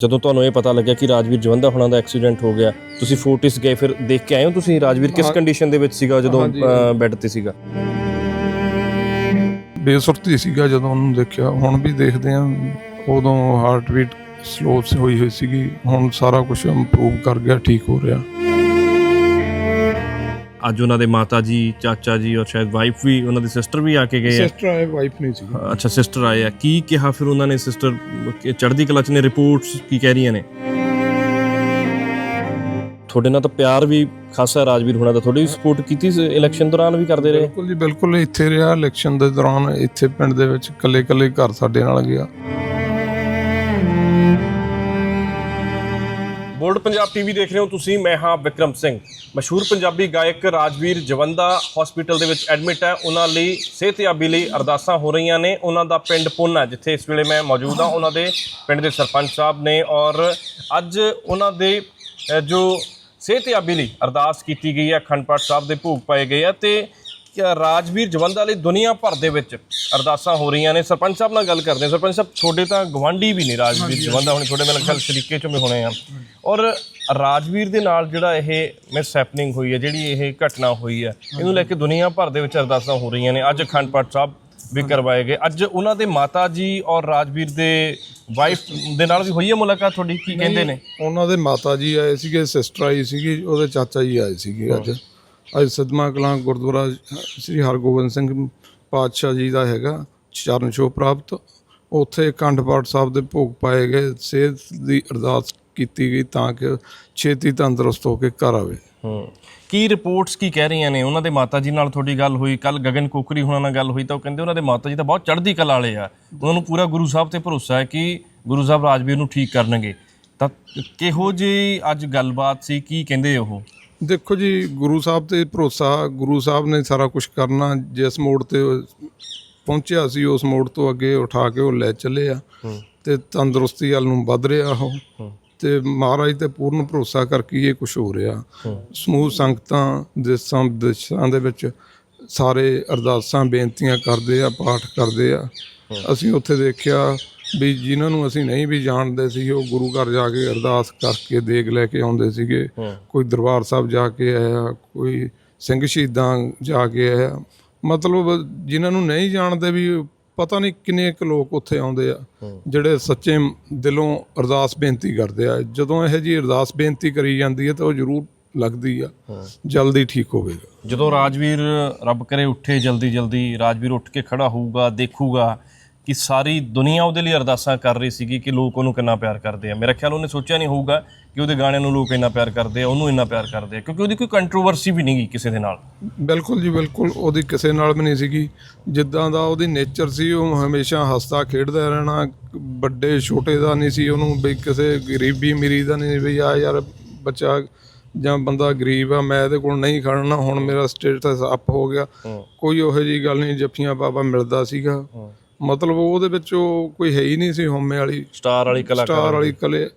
ਜਦੋਂ ਤੁਹਾਨੂੰ ਇਹ ਪਤਾ ਲੱਗਿਆ ਕਿ ਰਾਜਵੀਰ ਜਵੰਦਾ ਹੁਣਾਂ ਦਾ ਐਕਸੀਡੈਂਟ ਹੋ ਗਿਆ ਤੁਸੀਂ ਫੋਰਟਿਸ ਗਏ ਫਿਰ ਦੇਖ ਕੇ ਆਏ ਹੋ ਤੁਸੀਂ ਰਾਜਵੀਰ ਕਿਸ। ਕੰਡੀਸ਼ਨ ਦੇ ਵਿੱਚ ਸੀਗਾ ਜਦੋਂ। ਬੈੱਡ ਤੇ ਸੀਗਾ ਬੇਸੁਰਤੀ ਸੀਗਾ ਜਦੋਂ ਉਹਨੂੰ ਦੇਖਿਆ ਹੁਣ ਵੀ ਦੇਖਦੇ ਆ ਉਦੋਂ ਹਾਰਟ ਬੀਟ ਸਲੋ ਹੋਈ ਹੋਈ ਸੀਗੀ ਹੁਣ ਸਾਰਾ ਕੁਝ ਇੰਪਰੂਵ ਕਰ ਗਿਆ ਠੀਕ ਹੋ ਰਿਹਾ ਅੱਜ ਉਹਨਾਂ ਦੇ ਮਾਤਾ ਜੀ ਚਾਚਾ ਜੀ ਔਰ ਸ਼ਾਇਦ ਵਾਈਫ ਵੀ ਉਹਨਾਂ ਦੀ ਸਿਸਟਰ ਵੀ ਆ ਕੇ ਗਏ ਆ। ਸਿਸਟਰ ਆਏ ਵਾਈਫ ਨਹੀਂ ਸੀਗੀ। ਅੱਛਾ ਸਿਸਟਰ ਆਏ ਆ। ਕੀ ਕਿਹਾ ਫਿਰ ਉਹਨਾਂ ਨੇ ਸਿਸਟਰ ਚੜ੍ਹਦੀ ਕਲਾ ਚ ਨੇ ਰਿਪੋਰਟਸ ਕੀ ਕਹਿ ਰਹੀਆਂ ਨੇ? ਤੁਹਾਡੇ ਨਾਲ ਤਾਂ ਪਿਆਰ ਵੀ ਖਾਸਾ ਰਾਜਵੀਰ ਹੁਣਾਂ ਦਾ। ਤੁਹਾਡੀ ਸਪੋਰਟ ਕੀਤੀ ਸੀ ਇਲੈਕਸ਼ਨ ਦੌਰਾਨ ਵੀ ਕਰਦੇ ਰਹੇ? ਬਿਲਕੁਲ ਜੀ ਬਿਲਕੁਲ ਇੱਥੇ ਰਿਹਾ। ਇਲੈਕਸ਼ਨ ਦੇ ਦੌਰਾਨ ਇੱਥੇ ਪਿੰਡ ਦੇ ਵਿੱਚ ਇਕੱਲੇ ਘਰ ਸਾਡੇ ਨਾਲ ਗਿਆ। ਬੋਲਡ ਪੰਜਾਬ ਟੀਵੀ ਦੇਖ ਰਹੇ ਹੋ ਤੁਸੀਂ, ਮੈਂ ਹਾਂ ਵਿਕਰਮ ਸਿੰਘ। ਮਸ਼ਹੂਰ ਪੰਜਾਬੀ ਗਾਇਕ ਰਾਜਵੀਰ ਜਵੰਦਾ ਹਸਪੀਟਲ ਦੇ ਵਿੱਚ ਐਡਮਿਟ ਹੈ। ਉਹਨਾਂ ਲਈ ਸਿਹਤਯਾਬੀ ਲਈ ਅਰਦਾਸਾਂ ਹੋ ਰਹੀਆਂ ਨੇ। ਉਹਨਾਂ ਦਾ ਪਿੰਡ ਪੁੰਨਾ, ਜਿੱਥੇ ਇਸ ਵੇਲੇ ਮੈਂ ਮੌਜੂਦ ਹਾਂ, ਉਹਨਾਂ ਦੇ ਪਿੰਡ ਦੇ ਸਰਪੰਚ ਸਾਹਿਬ ਨੇ ਔਰ ਅੱਜ ਉਹਨਾਂ ਦੇ ਜੋ ਸਿਹਤਯਾਬੀ ਲਈ ਅਰਦਾਸ ਕੀਤੀ ਗਈ ਹੈ, ਅਖੰਡ ਪਾਠ ਸਾਹਿਬ ਦੇ ਭੋਗ ਪਾਏ ਗਏ ਆ ਤੇ ਰਾਜਵੀਰ ਜਵੰਦਾ ਲਈ ਦੁਨੀਆ ਭਰ ਦੇ ਵਿੱਚ ਅਰਦਾਸਾਂ ਹੋ ਰਹੀਆਂ ਨੇ। ਸਰਪੰਚ ਸਾਹਿਬ ਨਾਲ ਗੱਲ ਕਰਦੇ ਹਾਂ। ਸਰਪੰਚ ਸਾਹਿਬ ਤੁਹਾਡੇ ਤਾਂ ਗਵਾਂਢੀ ਵੀ ਨੇ ਰਾਜਵੀਰ ਜਵੰਦਾ ਹੁਣ। ਤੁਹਾਡੇ ਮੇਰੇ ਖਿਆਲ ਸ਼ਰੀਕੇ ਚੋਂ ਵੀ ਹੋਣੇ ਆ। ਔਰ ਰਾਜਵੀਰ ਦੇ ਨਾਲ ਜਿਹੜਾ ਇਹ ਮਿਸ ਹੈਪਨਿੰਗ ਹੋਈ ਹੈ ਜਿਹੜੀ ਇਹ ਘਟਨਾ ਹੋਈ ਹੈ ਇਹਨੂੰ ਲੈ ਕੇ ਦੁਨੀਆ ਭਰ ਦੇ ਵਿੱਚ ਅਰਦਾਸਾਂ ਹੋ ਰਹੀਆਂ ਨੇ। ਅੱਜ ਅਖੰਡ ਪਾਠ ਸਾਹਿਬ ਵੀ ਕਰਵਾਏ ਗਏ। ਅੱਜ ਉਹਨਾਂ ਦੇ ਮਾਤਾ ਜੀ ਔਰ ਰਾਜਵੀਰ ਦੇ ਵਾਈਫ ਦੇ ਨਾਲ ਵੀ ਹੋਈ ਹੈ ਮੁਲਾਕਾਤ ਤੁਹਾਡੀ? ਕੀ ਕਹਿੰਦੇ ਨੇ? ਉਹਨਾਂ ਦੇ ਮਾਤਾ ਜੀ ਆਏ ਸੀਗੇ ਸਿਸਟਰ ਆਈ ਸੀਗੀ ਉਹਦੇ ਚਾਚਾ ਜੀ ਆਏ ਸੀਗੇ ਅੱਜ। ਅੱਜ ਸਦਮਾ ਕਲਾਂ ਗੁਰਦੁਆਰਾ ਸ੍ਰੀ ਹਰਗੋਬਿੰਦ ਸਿੰਘ ਪਾਤਸ਼ਾਹ ਜੀ ਦਾ ਹੈਗਾ, ਚਰਨ ਛੋਹ ਪ੍ਰਾਪਤ। ਉੱਥੇ ਅਖੰਡ ਪਾਠ ਸਾਹਿਬ ਦੇ ਭੋਗ ਪਾਏ ਗਏ, ਸਿਹਤ ਦੀ ਅਰਦਾਸ ਕੀਤੀ ਗਈ ਤਾਂ ਕਿ ਛੇਤੀ ਤੰਦਰੁਸਤ ਹੋ ਕੇ ਘਰ ਆਵੇ। ਹੂੰ, ਕੀ ਰਿਪੋਰਟਸ ਕੀ ਕਹਿ ਰਹੀਆਂ ਨੇ? ਉਹਨਾਂ ਦੇ ਮਾਤਾ ਜੀ ਨਾਲ ਤੁਹਾਡੀ ਗੱਲ ਹੋਈ ਕੱਲ ਗਗਨ ਕੋਕਰੀ ਹੁਣਾਂ ਨਾਲ ਗੱਲ ਹੋਈ ਤਾਂ ਉਹ ਕਹਿੰਦੇ ਉਹਨਾਂ ਦੇ ਮਾਤਾ ਜੀ ਤਾਂ ਬਹੁਤ ਚੜ੍ਹਦੀ ਕਲਾ ਵਾਲੇ ਆ। ਉਹਨਾਂ ਨੂੰ ਪੂਰਾ ਗੁਰੂ ਸਾਹਿਬ ਤੇ ਭਰੋਸਾ ਹੈ ਕਿ ਗੁਰੂ ਸਾਹਿਬ ਰਾਜਵੀਰ ਨੂੰ ਠੀਕ ਕਰਨਗੇ। ਤਾਂ ਕਿਹੋ ਜੀ ਅੱਜ ਗੱਲਬਾਤ ਸੀ? ਕੀ ਕਹਿੰਦੇ ਉਹ? ਦੇਖੋ ਜੀ ਗੁਰੂ ਸਾਹਿਬ ਤੇ ਭਰੋਸਾ ਗੁਰੂ ਸਾਹਿਬ ਨੇ ਸਾਰਾ ਕੁਝ ਕਰਨਾ ਜਿਸ ਮੋੜ ਤੇ ਪਹੁੰਚਿਆ ਸੀ ਉਸ ਮੋੜ ਤੋਂ ਅੱਗੇ ਉਠਾ ਕੇ ਉਹ ਲੈ ਚੱਲੇ ਆ। ਤੇ ਤੰਦਰੁਸਤੀ ਵੱਲ ਨੂੰ ਵੱਧ ਰਿਹਾ ਉਹ। ਤੇ ਮਹਾਰਾਜ ਤੇ ਪੂਰਨ ਭਰੋਸਾ ਕਰਕੇ ਇਹ ਕੁਝ ਹੋ ਰਿਹਾ। ਸਮੂਹ ਸੰਗਤਾਂ ਦੇਸਾਂ ਦੇਸ਼ਾਂ ਦੇ ਵਿੱਚ ਸਾਰੇ ਅਰਦਾਸਾਂ ਬੇਨਤੀਆਂ ਕਰਦੇ ਆ ਪਾਠ ਕਰਦੇ ਆ। ਅਸੀਂ ਉੱਥੇ ਦੇਖਿਆ ਵੀ ਜਿਨ੍ਹਾਂ ਨੂੰ ਅਸੀਂ ਨਹੀਂ ਵੀ ਜਾਣਦੇ ਸੀ ਉਹ ਗੁਰੂ ਘਰ ਜਾ ਕੇ ਅਰਦਾਸ ਕਰਕੇ ਦੇਗ ਲੈ ਕੇ ਆਉਂਦੇ ਸੀਗੇ। ਕੋਈ ਦਰਬਾਰ ਸਾਹਿਬ ਜਾ ਕੇ ਆਇਆ ਕੋਈ ਸਿੰਘ ਸ਼ਹੀਦਾਂ ਜਾ ਕੇ ਆਇਆ। ਮਤਲਬ ਜਿਨ੍ਹਾਂ ਨੂੰ ਨਹੀਂ ਜਾਣਦੇ ਵੀ ਪਤਾ ਨਹੀਂ ਕਿੰਨੇ ਕੁ ਲੋਕ ਉੱਥੇ ਆਉਂਦੇ ਆ ਜਿਹੜੇ ਸੱਚੇ ਦਿਲੋਂ ਅਰਦਾਸ ਬੇਨਤੀ ਕਰਦੇ ਆ। ਜਦੋਂ ਇਹ ਜੀ ਅਰਦਾਸ ਬੇਨਤੀ ਕਰੀ ਜਾਂਦੀ ਹੈ ਤਾਂ ਉਹ ਜ਼ਰੂਰ ਲੱਗਦੀ ਆ। ਜਲਦੀ ਠੀਕ ਹੋਵੇਗਾ। ਜਦੋਂ ਰਾਜਵੀਰ ਰੱਬ ਕਰੇ ਉੱਠੇ ਜਲਦੀ ਜਲਦੀ ਰਾਜਵੀਰ ਉੱਠ ਕੇ ਖੜਾ ਹੋਊਗਾ ਦੇਖੂਗਾ ਕਿ ਸਾਰੀ ਦੁਨੀਆ ਉਹਦੇ ਲਈ ਅਰਦਾਸਾਂ ਕਰ ਰਹੀ ਸੀਗੀ ਕਿ ਲੋਕ ਉਹਨੂੰ ਕਿੰਨਾ ਪਿਆਰ ਕਰਦੇ ਆ। ਮੇਰਾ ਖਿਆਲ ਉਹਨੇ ਸੋਚਿਆ ਨਹੀਂ ਹੋਊਗਾ ਕਿ ਉਹਦੇ ਗਾਣਿਆਂ ਨੂੰ ਲੋਕ ਇੰਨਾ ਪਿਆਰ ਕਰਦੇ ਆ ਉਹਨੂੰ ਇੰਨਾ ਪਿਆਰ ਕਰਦੇ ਆ ਕਿਉਂਕਿ ਉਹਦੀ ਕੋਈ ਕੰਟਰੋਵਰਸੀ ਵੀ ਨਹੀਂਗੀ ਕਿਸੇ ਦੇ ਨਾਲ। ਬਿਲਕੁਲ ਜੀ ਬਿਲਕੁਲ। ਉਹਦੀ ਕਿਸੇ ਨਾਲ ਵੀ ਨਹੀਂ ਸੀਗੀ। ਜਿੱਦਾਂ ਦਾ ਉਹਦੀ ਨੇਚਰ ਸੀ ਉਹ ਹਮੇਸ਼ਾ ਹੱਸਦਾ ਖੇਡਦਾ ਰਹਿਣਾ ਵੱਡੇ ਛੋਟੇ ਦਾ ਨਹੀਂ ਸੀ ਉਹਨੂੰ ਵੀ ਕਿਸੇ ਗਰੀਬੀ ਅਮੀਰੀ ਦਾ ਨਹੀਂ ਵੀ ਆ ਯਾਰ ਬੱਚਾ ਜਾਂ ਬੰਦਾ ਗਰੀਬ ਆ ਮੈਂ ਇਹਦੇ ਕੋਲ ਨਹੀਂ ਖੜਨਾ ਹੁਣ ਮੇਰਾ ਸਟੇਟਸ ਅਪ ਹੋ ਗਿਆ। ਕੋਈ ਉਹੋ ਜੀ ਗੱਲ ਨਹੀਂ ਜੱਫੀਆਂ ਬਾਬਾ ਮਿਲਦਾ ਸੀਗਾ। ਮਤਲਬ ਉਹਦੇ ਵਿੱਚ ਉਹ ਕੋਈ ਹੈ ਹੀ ਨਹੀਂ ਸੀ ਹਉਮੈ ਵਾਲੀ। ਸਟਾਰ ਵਾਲੀ ਕਲਾਕਾਰ ਸਟਾਰ ਵਾਲੀ ਕਲੇ।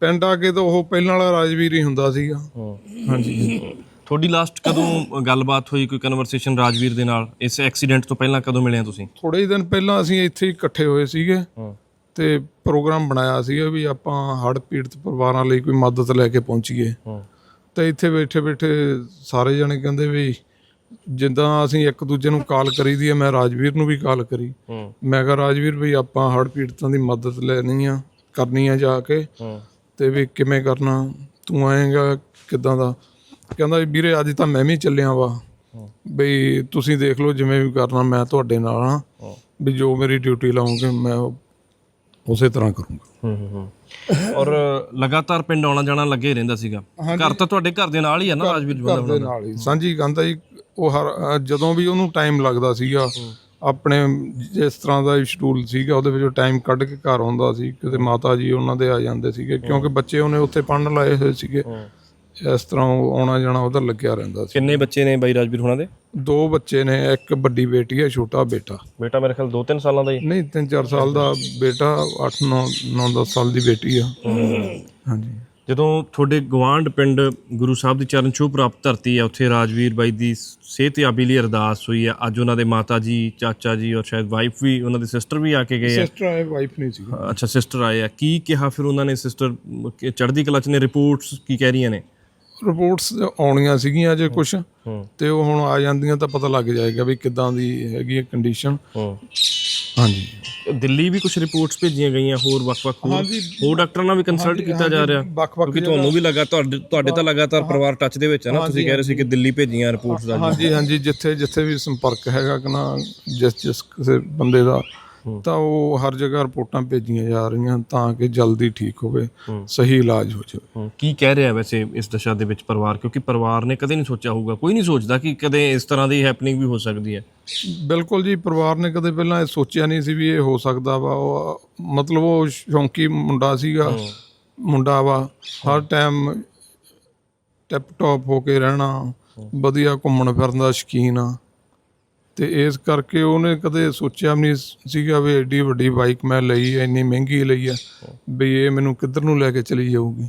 ਪਿੰਡ ਆ ਕੇ ਤਾਂ ਉਹ ਪਹਿਲਾਂ ਵਾਲਾ ਰਾਜਵੀਰ ਹੀ ਹੁੰਦਾ ਸੀਗਾ। ਹਾਂਜੀ। ਤੁਹਾਡੀ ਲਾਸਟ ਕਦੋਂ ਗੱਲਬਾਤ ਹੋਈ ਕੋਈ ਕਨਵਰਸੇਸ਼ਨ ਰਾਜਵੀਰ ਦੇ ਨਾਲ? ਇਸ ਐਕਸੀਡੈਂਟ ਤੋਂ ਪਹਿਲਾਂ ਕਦੋਂ ਮਿਲੇ ਤੁਸੀਂ? ਥੋੜੇ ਹੀ ਦਿਨ ਪਹਿਲਾਂ ਅਸੀਂ ਇੱਥੇ ਇਕੱਠੇ ਹੋਏ ਸੀਗੇ। ਤੇ ਪ੍ਰੋਗਰਾਮ ਬਣਾਇਆ ਸੀਗਾ ਵੀ ਆਪਾਂ ਹੜ੍ਹ ਪੀੜਤ ਪਰਿਵਾਰਾਂ ਲਈ ਕੋਈ ਮਦਦ ਲੈ ਕੇ ਪਹੁੰਚੀਏ। ਤੇ ਇੱਥੇ ਬੈਠੇ ਬੈਠੇ ਸਾਰੇ ਜਣੇ ਕਹਿੰਦੇ ਵੀ ਜਿੱਦਾਂ ਅਸੀਂ ਇੱਕ ਦੂਜੇ ਨੂੰ ਕਾਲ ਕਰੀਦੀ ਹੈ ਮੈਂ ਰਾਜਵੀਰ ਨੂੰ ਵੀ ਕਾਲ ਕਰੀ। ਮੈਂ ਕਿਹਾ ਰਾਜਵੀਰ ਵੀ ਆਪਾਂ ਹੜ੍ਹ ਪੀੜਤਾਂ ਦੀ ਮਦਦ ਲੈਣੀ ਆ ਕਰਨੀ ਆ ਜਾ ਕੇ ਤੇ ਵੀ ਕਿਵੇਂ ਕਰਨਾ ਤੂੰ ਆਏਗਾ ਕਿਦਾਂ ਦਾ? ਕਹਿੰਦਾ ਵੀ ਵੀਰੇ ਅੱਜ ਤਾਂ ਮੈਂ ਵੀ ਚੱਲਿਆ ਵਾ। ਬਈ ਤੁਸੀਂ ਦੇਖ ਲਓ ਜਿਵੇਂ ਵੀ ਕਰਨਾ ਮੈਂ ਤੁਹਾਡੇ ਨਾਲ ਹਾਂ। ਵੀ ਜੋ ਮੇਰੀ ਡਿਊਟੀ ਲਾਉਂਗੇ ਮੈਂ ਉਸੇ ਤਰ੍ਹਾਂ ਕਰੂੰਗਾ। ਹੂੰ ਹੂੰ। ਔਰ ਲਗਾਤਾਰ ਪਿੰਡ ਆਉਣਾ ਜਾਣਾ ਲੱਗੇ ਰਹਿੰਦਾ ਸੀਗਾ। ਘਰ ਤਾਂ ਤੁਹਾਡੇ ਘਰ ਦੇ ਨਾਲ ਹੀ ਆ ਨਾ ਰਾਜਵੀਰ ਜਵੰਦਾ ਘਰ ਦੇ ਨਾਲ ਹੀ। ਸਾਂਝੀ ਕਹਿੰਦਾ ਜੀ ਉਹ ਹਰ ਅ, ਜਦੋਂ ਵੀ ਉਹਨੂੰ ਟਾਈਮ ਲੱਗਦਾ ਸੀਗਾ ਆਪਣੇ ਜਿਸ ਤਰ੍ਹਾਂ ਦਾ ਸ਼ਡਿਊਲ ਸੀਗਾ ਉਹਦੇ ਵਿੱਚੋਂ ਟਾਈਮ ਕੱਢ ਕੇ ਘਰ ਆਉਂਦਾ ਸੀ ਕਿਤੇ ਮਾਤਾ ਜੀ ਉਹਨਾਂ ਦੇ ਆ ਜਾਂਦੇ ਸੀਗੇ ਕਿਉਂਕਿ ਬੱਚੇ ਉਹਨੇ ਉੱਥੇ ਪੜਨ ਲਾਏ ਹੋਏ ਸੀਗੇ। ਇਸ ਤਰ੍ਹਾਂ ਉਹ ਆਉਣਾ ਜਾਣਾ ਉਧਰ ਲੱਗਿਆ ਰਹਿੰਦਾ ਸੀ। ਕਿੰਨੇ ਬੱਚੇ ਨੇ ਬਾਈ ਰਾਜਵੀਰ ਹੁਣਾਂ ਦੇ? ਦੋ ਬੱਚੇ ਨੇ ਇੱਕ ਵੱਡੀ ਬੇਟੀ ਹੈ ਛੋਟਾ ਬੇਟਾ। ਬੇਟਾ ਮੇਰੇ ਖਿਆਲ 2-3 ਸਾਲਾਂ ਦਾ ਹੀ। ਨਹੀਂ 3-4 ਸਾਲ ਦਾ ਬੇਟਾ 8-9 9-10 ਸਾਲ ਦੀ ਬੇਟੀ ਆ। ਹਾਂਜੀ। ਜਦੋਂ ਤੁਹਾਡੇ ਗਵਾਂਢ ਪਿੰਡ ਗੁਰੂ ਸਾਹਿਬ ਦੀ ਚਰਨ ਛੂਹ ਪ੍ਰਾਪਤ ਧਰਤੀ ਹੈ ਉੱਥੇ ਰਾਜਵੀਰ ਬਾਈ ਦੀ ਸਿਹਤਯਾਬੀ ਲਈ ਅਰਦਾਸ ਹੋਈ ਹੈ ਅੱਜ ਉਹਨਾਂ ਦੇ ਮਾਤਾ ਜੀ ਚਾਚਾ ਜੀ ਔਰ ਸ਼ਾਇਦ ਵਾਈਫ ਵੀ ਉਹਨਾਂ ਦੇ ਸਿਸਟਰ ਵੀ ਆ ਕੇ ਗਏ ਆ। ਸਿਸਟਰ ਆਏ ਵਾਈਫ ਨਹੀਂ ਸੀ ਅੱਛਾ ਸਿਸਟਰ ਆਏ ਆ। ਕੀ ਕਿਹਾ ਫਿਰ ਉਹਨਾਂ ਨੇ ਸਿਸਟਰ ਚੜ੍ਹਦੀ ਕਲਾ ਚ ਨੇ ਰਿਪੋਰਟਸ ਕੀ ਕਹਿ ਰਹੀਆਂ ਨੇ? ਰਿਪੋਰਟਸ ਆਉਣੀਆਂ ਸੀਗੀਆਂ ਅਜੇ ਕੁਝ ਤੇ ਉਹ ਹੁਣ ਆ ਜਾਂਦੀਆਂ ਤਾਂ ਪਤਾ ਲੱਗ ਜਾਏਗਾ ਵੀ ਕਿੱਦਾਂ ਦੀ ਹੈਗੀ ਹੈ। ਕੰਡੀਸ਼ਨ ਹਾਂਜੀ। ਦਿੱਲੀ ਵੀ ਕੁਝ ਰਿਪੋਰਟਸ ਭੇਜੀਆਂ ਗਈਆਂ ਹੋਰ ਵੱਖ-ਵੱਖ ਹੋਰ। ਡਾਕਟਰਾਂ ਨਾਲ ਵੀ ਕੰਸਲਟ ਕੀਤਾ ਜਾ ਰਿਹਾ। ਕਿਉਂਕਿ ਤੁਹਾਨੂੰ ਵੀ ਲੱਗਾ ਤੁਹਾਡੇ ਤੁਹਾਡੇ ਤਾਂ ਲਗਾਤਾਰ ਪਰਿਵਾਰ ਟੱਚ ਦੇ ਵਿੱਚ ਹੈ ਨਾ। ਤੁਸੀਂ ਕਹਿ ਰਹੇ ਸੀ ਕਿ ਦਿੱਲੀ ਭੇਜੀਆਂ ਰਿਪੋਰਟਸ ਦਾ ਹਾਂਜੀ ਹਾਂਜੀ ਜਿੱਥੇ ਜਿੱਥੇ ਵੀ ਸੰਪਰਕ ਹੈਗਾ ਕਿ ਨਾ ਜਿਸ ਜਿਸ ਕਿਸੇ ਬੰਦੇ ਦਾ ਤਾਂ ਉਹ ਹਰ ਜਗ੍ਹਾ ਰਿਪੋਰਟਾਂ ਭੇਜੀਆਂ ਜਾ ਰਹੀਆਂ ਤਾਂ ਕਿ ਜਲਦੀ ਠੀਕ ਹੋਵੇ ਸਹੀ ਇਲਾਜ ਹੋ ਜਾਵੇ। ਕੀ ਕਹਿ ਰਿਹਾ ਵੈਸੇ ਇਸ ਦਸ਼ਾ ਦੇ ਵਿੱਚ ਪਰਿਵਾਰ? ਕਿਉਂਕਿ ਪਰਿਵਾਰ ਨੇ ਕਦੇ ਨਹੀਂ ਸੋਚਿਆ ਹੋਊਗਾ ਕੋਈ ਨਹੀਂ ਸੋਚਦਾ ਕਿ ਕਦੇ ਇਸ ਤਰ੍ਹਾਂ ਦੀ ਹੈਪਨਿੰਗ ਵੀ ਹੋ ਸਕਦੀ ਹੈ। ਬਿਲਕੁਲ ਜੀ ਪਰਿਵਾਰ ਨੇ ਕਦੇ ਪਹਿਲਾਂ ਇਹ ਸੋਚਿਆ ਨਹੀਂ ਸੀ ਵੀ ਇਹ ਹੋ ਸਕਦਾ ਵਾ। ਉਹ ਮਤਲਬ ਉਹ ਸ਼ੌਂਕੀ ਮੁੰਡਾ ਸੀਗਾ ਮੁੰਡਾ ਵਾ ਹਰ ਟਾਈਮ ਟਿਪ ਟੌਪ ਹੋ ਕੇ ਰਹਿਣਾ ਵਧੀਆ ਘੁੰਮਣ ਫਿਰਨ ਦਾ ਸ਼ੌਕੀਨ ਆ। ਤੇ ਇਸ ਕਰਕੇ ਉਹਨੇ ਕਦੇ ਸੋਚਿਆ ਵੀ ਨਹੀਂ ਸੀਗਾ ਵੀ ਐਡੀ ਵੱਡੀ ਬਾਈਕ ਮੈਂ ਲਈ ਐ ਇੰਨੀ ਮਹਿੰਗੀ ਲਈ ਆ ਵੀ ਇਹ ਮੈਨੂੰ ਕਿੱਧਰ ਨੂੰ ਲੈ ਕੇ ਚਲੀ ਜਾਊਗੀ।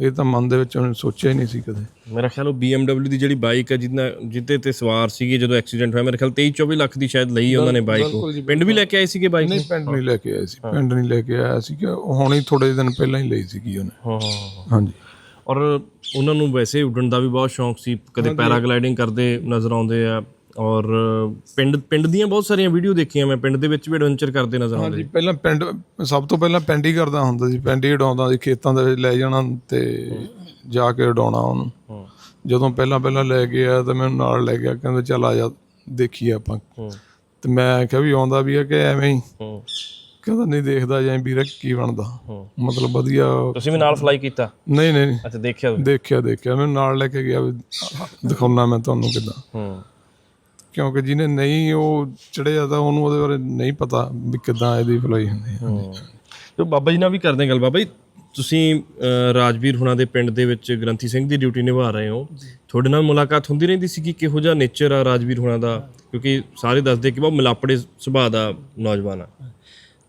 ਇਹ ਤਾਂ ਮਨ ਦੇ ਵਿੱਚ ਉਹਨੇ ਸੋਚਿਆ ਹੀ ਨਹੀਂ ਸੀ ਕਦੇ। ਮੇਰਾ ਖਿਆਲ ਉਹ BMW ਦੀ ਜਿਹੜੀ ਬਾਈਕ ਹੈ ਜਿਹਨਾਂ ਜਿੱਤੇ ਤੇ ਸਵਾਰ ਸੀਗੇ ਜਦੋਂ ਐਕਸੀਡੈਂਟ ਹੋਇਆ ਮੇਰੇ ਖਿਆਲ 23 24 ਲੱਖ ਦੀ ਸ਼ਾਇਦ ਲਈ ਉਹਨਾਂ ਨੇ ਬਾਈਕ ਪਿੰਡ ਵੀ ਲੈ ਕੇ ਆਏ ਸੀਗੇ ਬਾਈਕ ਨਹੀਂ ਪਿੰਡ ਨਹੀਂ ਲੈ ਕੇ ਆਇਆ ਸੀ। ਪਿੰਡ ਨਹੀਂ ਲੈ ਕੇ ਆਇਆ ਸੀ ਉਹ ਹੁਣੀ ਥੋੜੇ ਦਿਨ ਪਹਿਲਾਂ ਹੀ ਲਈ ਸੀਗੀ ਉਹਨੇ। ਹਾਂ ਹਾਂਜੀ। ਔਰ ਉਹਨਾਂ ਨੂੰ ਵੈਸੇ ਉੱਡਣ ਦਾ ਵੀ ਬਹੁਤ ਸ਼ੌਂਕ ਸੀ। ਕਦੇ ਪੈਰਾਗਲਾਈਡਿੰਗ ਕਰਦੇ ਨਜ਼ਰ ਆਉਂਦੇ ਆ ਔਰ ਪਿੰਡ ਪਿੰਡ ਦੀਆਂ ਬਹੁਤ ਸਾਰੀਆਂ ਵੀਡੀਓ ਦੇਖੀਆਂ ਮੈਂ ਪਿੰਡ ਦੇ ਵਿੱਚ ਵੀ ਐਡਵੈਂਚਰ ਕਰਦੇ ਨਜ਼ਰ ਆਉਂਦੇ ਹਾਂਜੀ ਪਹਿਲਾਂ ਪਿੰਡ ਸਭ ਤੋਂ ਪਹਿਲਾਂ ਪਿੰਡ ਹੀ ਕਰਦਾ ਹੁੰਦਾ ਸੀ ਪਿੰਡ ਉਡਾਉਂਦਾ ਸੀ ਖੇਤਾਂ ਦੇ ਵਿੱਚ ਲੈ ਜਾਣਾ ਤੇ ਜਾ ਕੇ ਉਡਾਉਣਾ ਉਹਨੂੰ। ਜਦੋਂ ਪਹਿਲਾਂ ਪਹਿਲਾਂ ਲੈ ਕੇ ਆਇਆ ਤਾਂ ਮੈਨੂੰ ਨਾਲ ਲੈ ਗਿਆ ਕਹਿੰਦੇ ਚੱਲ ਆ ਜਾ ਦੇਖੀਏ ਆਪਾਂ। ਤੇ ਮੈਂ ਕਿਹਾ ਵੀ ਆਉਂਦਾ ਵੀ ਹੈ ਕਿ ਐਵੇਂ ਹੀ। ਕਹਿੰਦਾ ਨਹੀਂ ਦੇਖਦਾ ਜਾਂ ਵੀਰ ਕੀ ਬਣਦਾ। ਮਤਲਬ ਵਧੀਆ। ਤੁਸੀਂ ਵੀ ਨਾਲ ਫਲਾਈ ਕੀਤਾ? ਨਹੀਂ ਨਹੀਂ ਅੱਛਾ ਦੇਖਿਆ? ਦੇਖਿਆ ਦੇਖਿਆ। ਮੈਨੂੰ ਨਾਲ ਲੈ ਕੇ ਗਿਆ ਦਿਖਾਉਣਾ ਮੈਂ ਤੁਹਾਨੂੰ ਕਿਦਾਂ। ਹੂੰ। ਕਿਉਂਕਿ ਜਿਹਨੇ ਨਹੀਂ ਉਹ ਚੜਿਆ ਤਾਂ ਉਹਨੂੰ ਉਹਦੇ ਬਾਰੇ ਨਹੀਂ ਪਤਾ ਵੀ ਕਿਦਾਂ ਇਹਦੀ ਫਲਾਈ ਹੁੰਦੀ ਹੈ। ਜੋ ਬਾਬਾ ਜੀ ਨਾਲ ਵੀ ਕਰਦੇ ਗੱਲ। ਬਾਬਾ ਜੀ ਤੁਸੀਂ ਰਾਜਵੀਰ ਹੁਣਾਂ ਦੇ ਪਿੰਡ ਦੇ ਵਿੱਚ ਗ੍ਰੰਥੀ ਸਿੰਘ ਦੀ ਡਿਊਟੀ ਨਿਭਾ ਰਹੇ ਹੋ। ਤੁਹਾਡੇ ਨਾਲ ਮੁਲਾਕਾਤ ਹੁੰਦੀ ਰਹਿੰਦੀ ਸੀ ਕਿ ਕਿਹੋ ਜਿਹਾ ਨੇਚਰ ਆ ਰਾਜਵੀਰ ਹੁਣਾਂ ਦਾ? ਕਿਉਂਕਿ ਸਾਰੇ ਦੱਸਦੇ ਕਿ ਬਹੁਤ ਮਿਲਾਪੜੇ ਸੁਭਾਅ ਦਾ ਨੌਜਵਾਨ ਆ।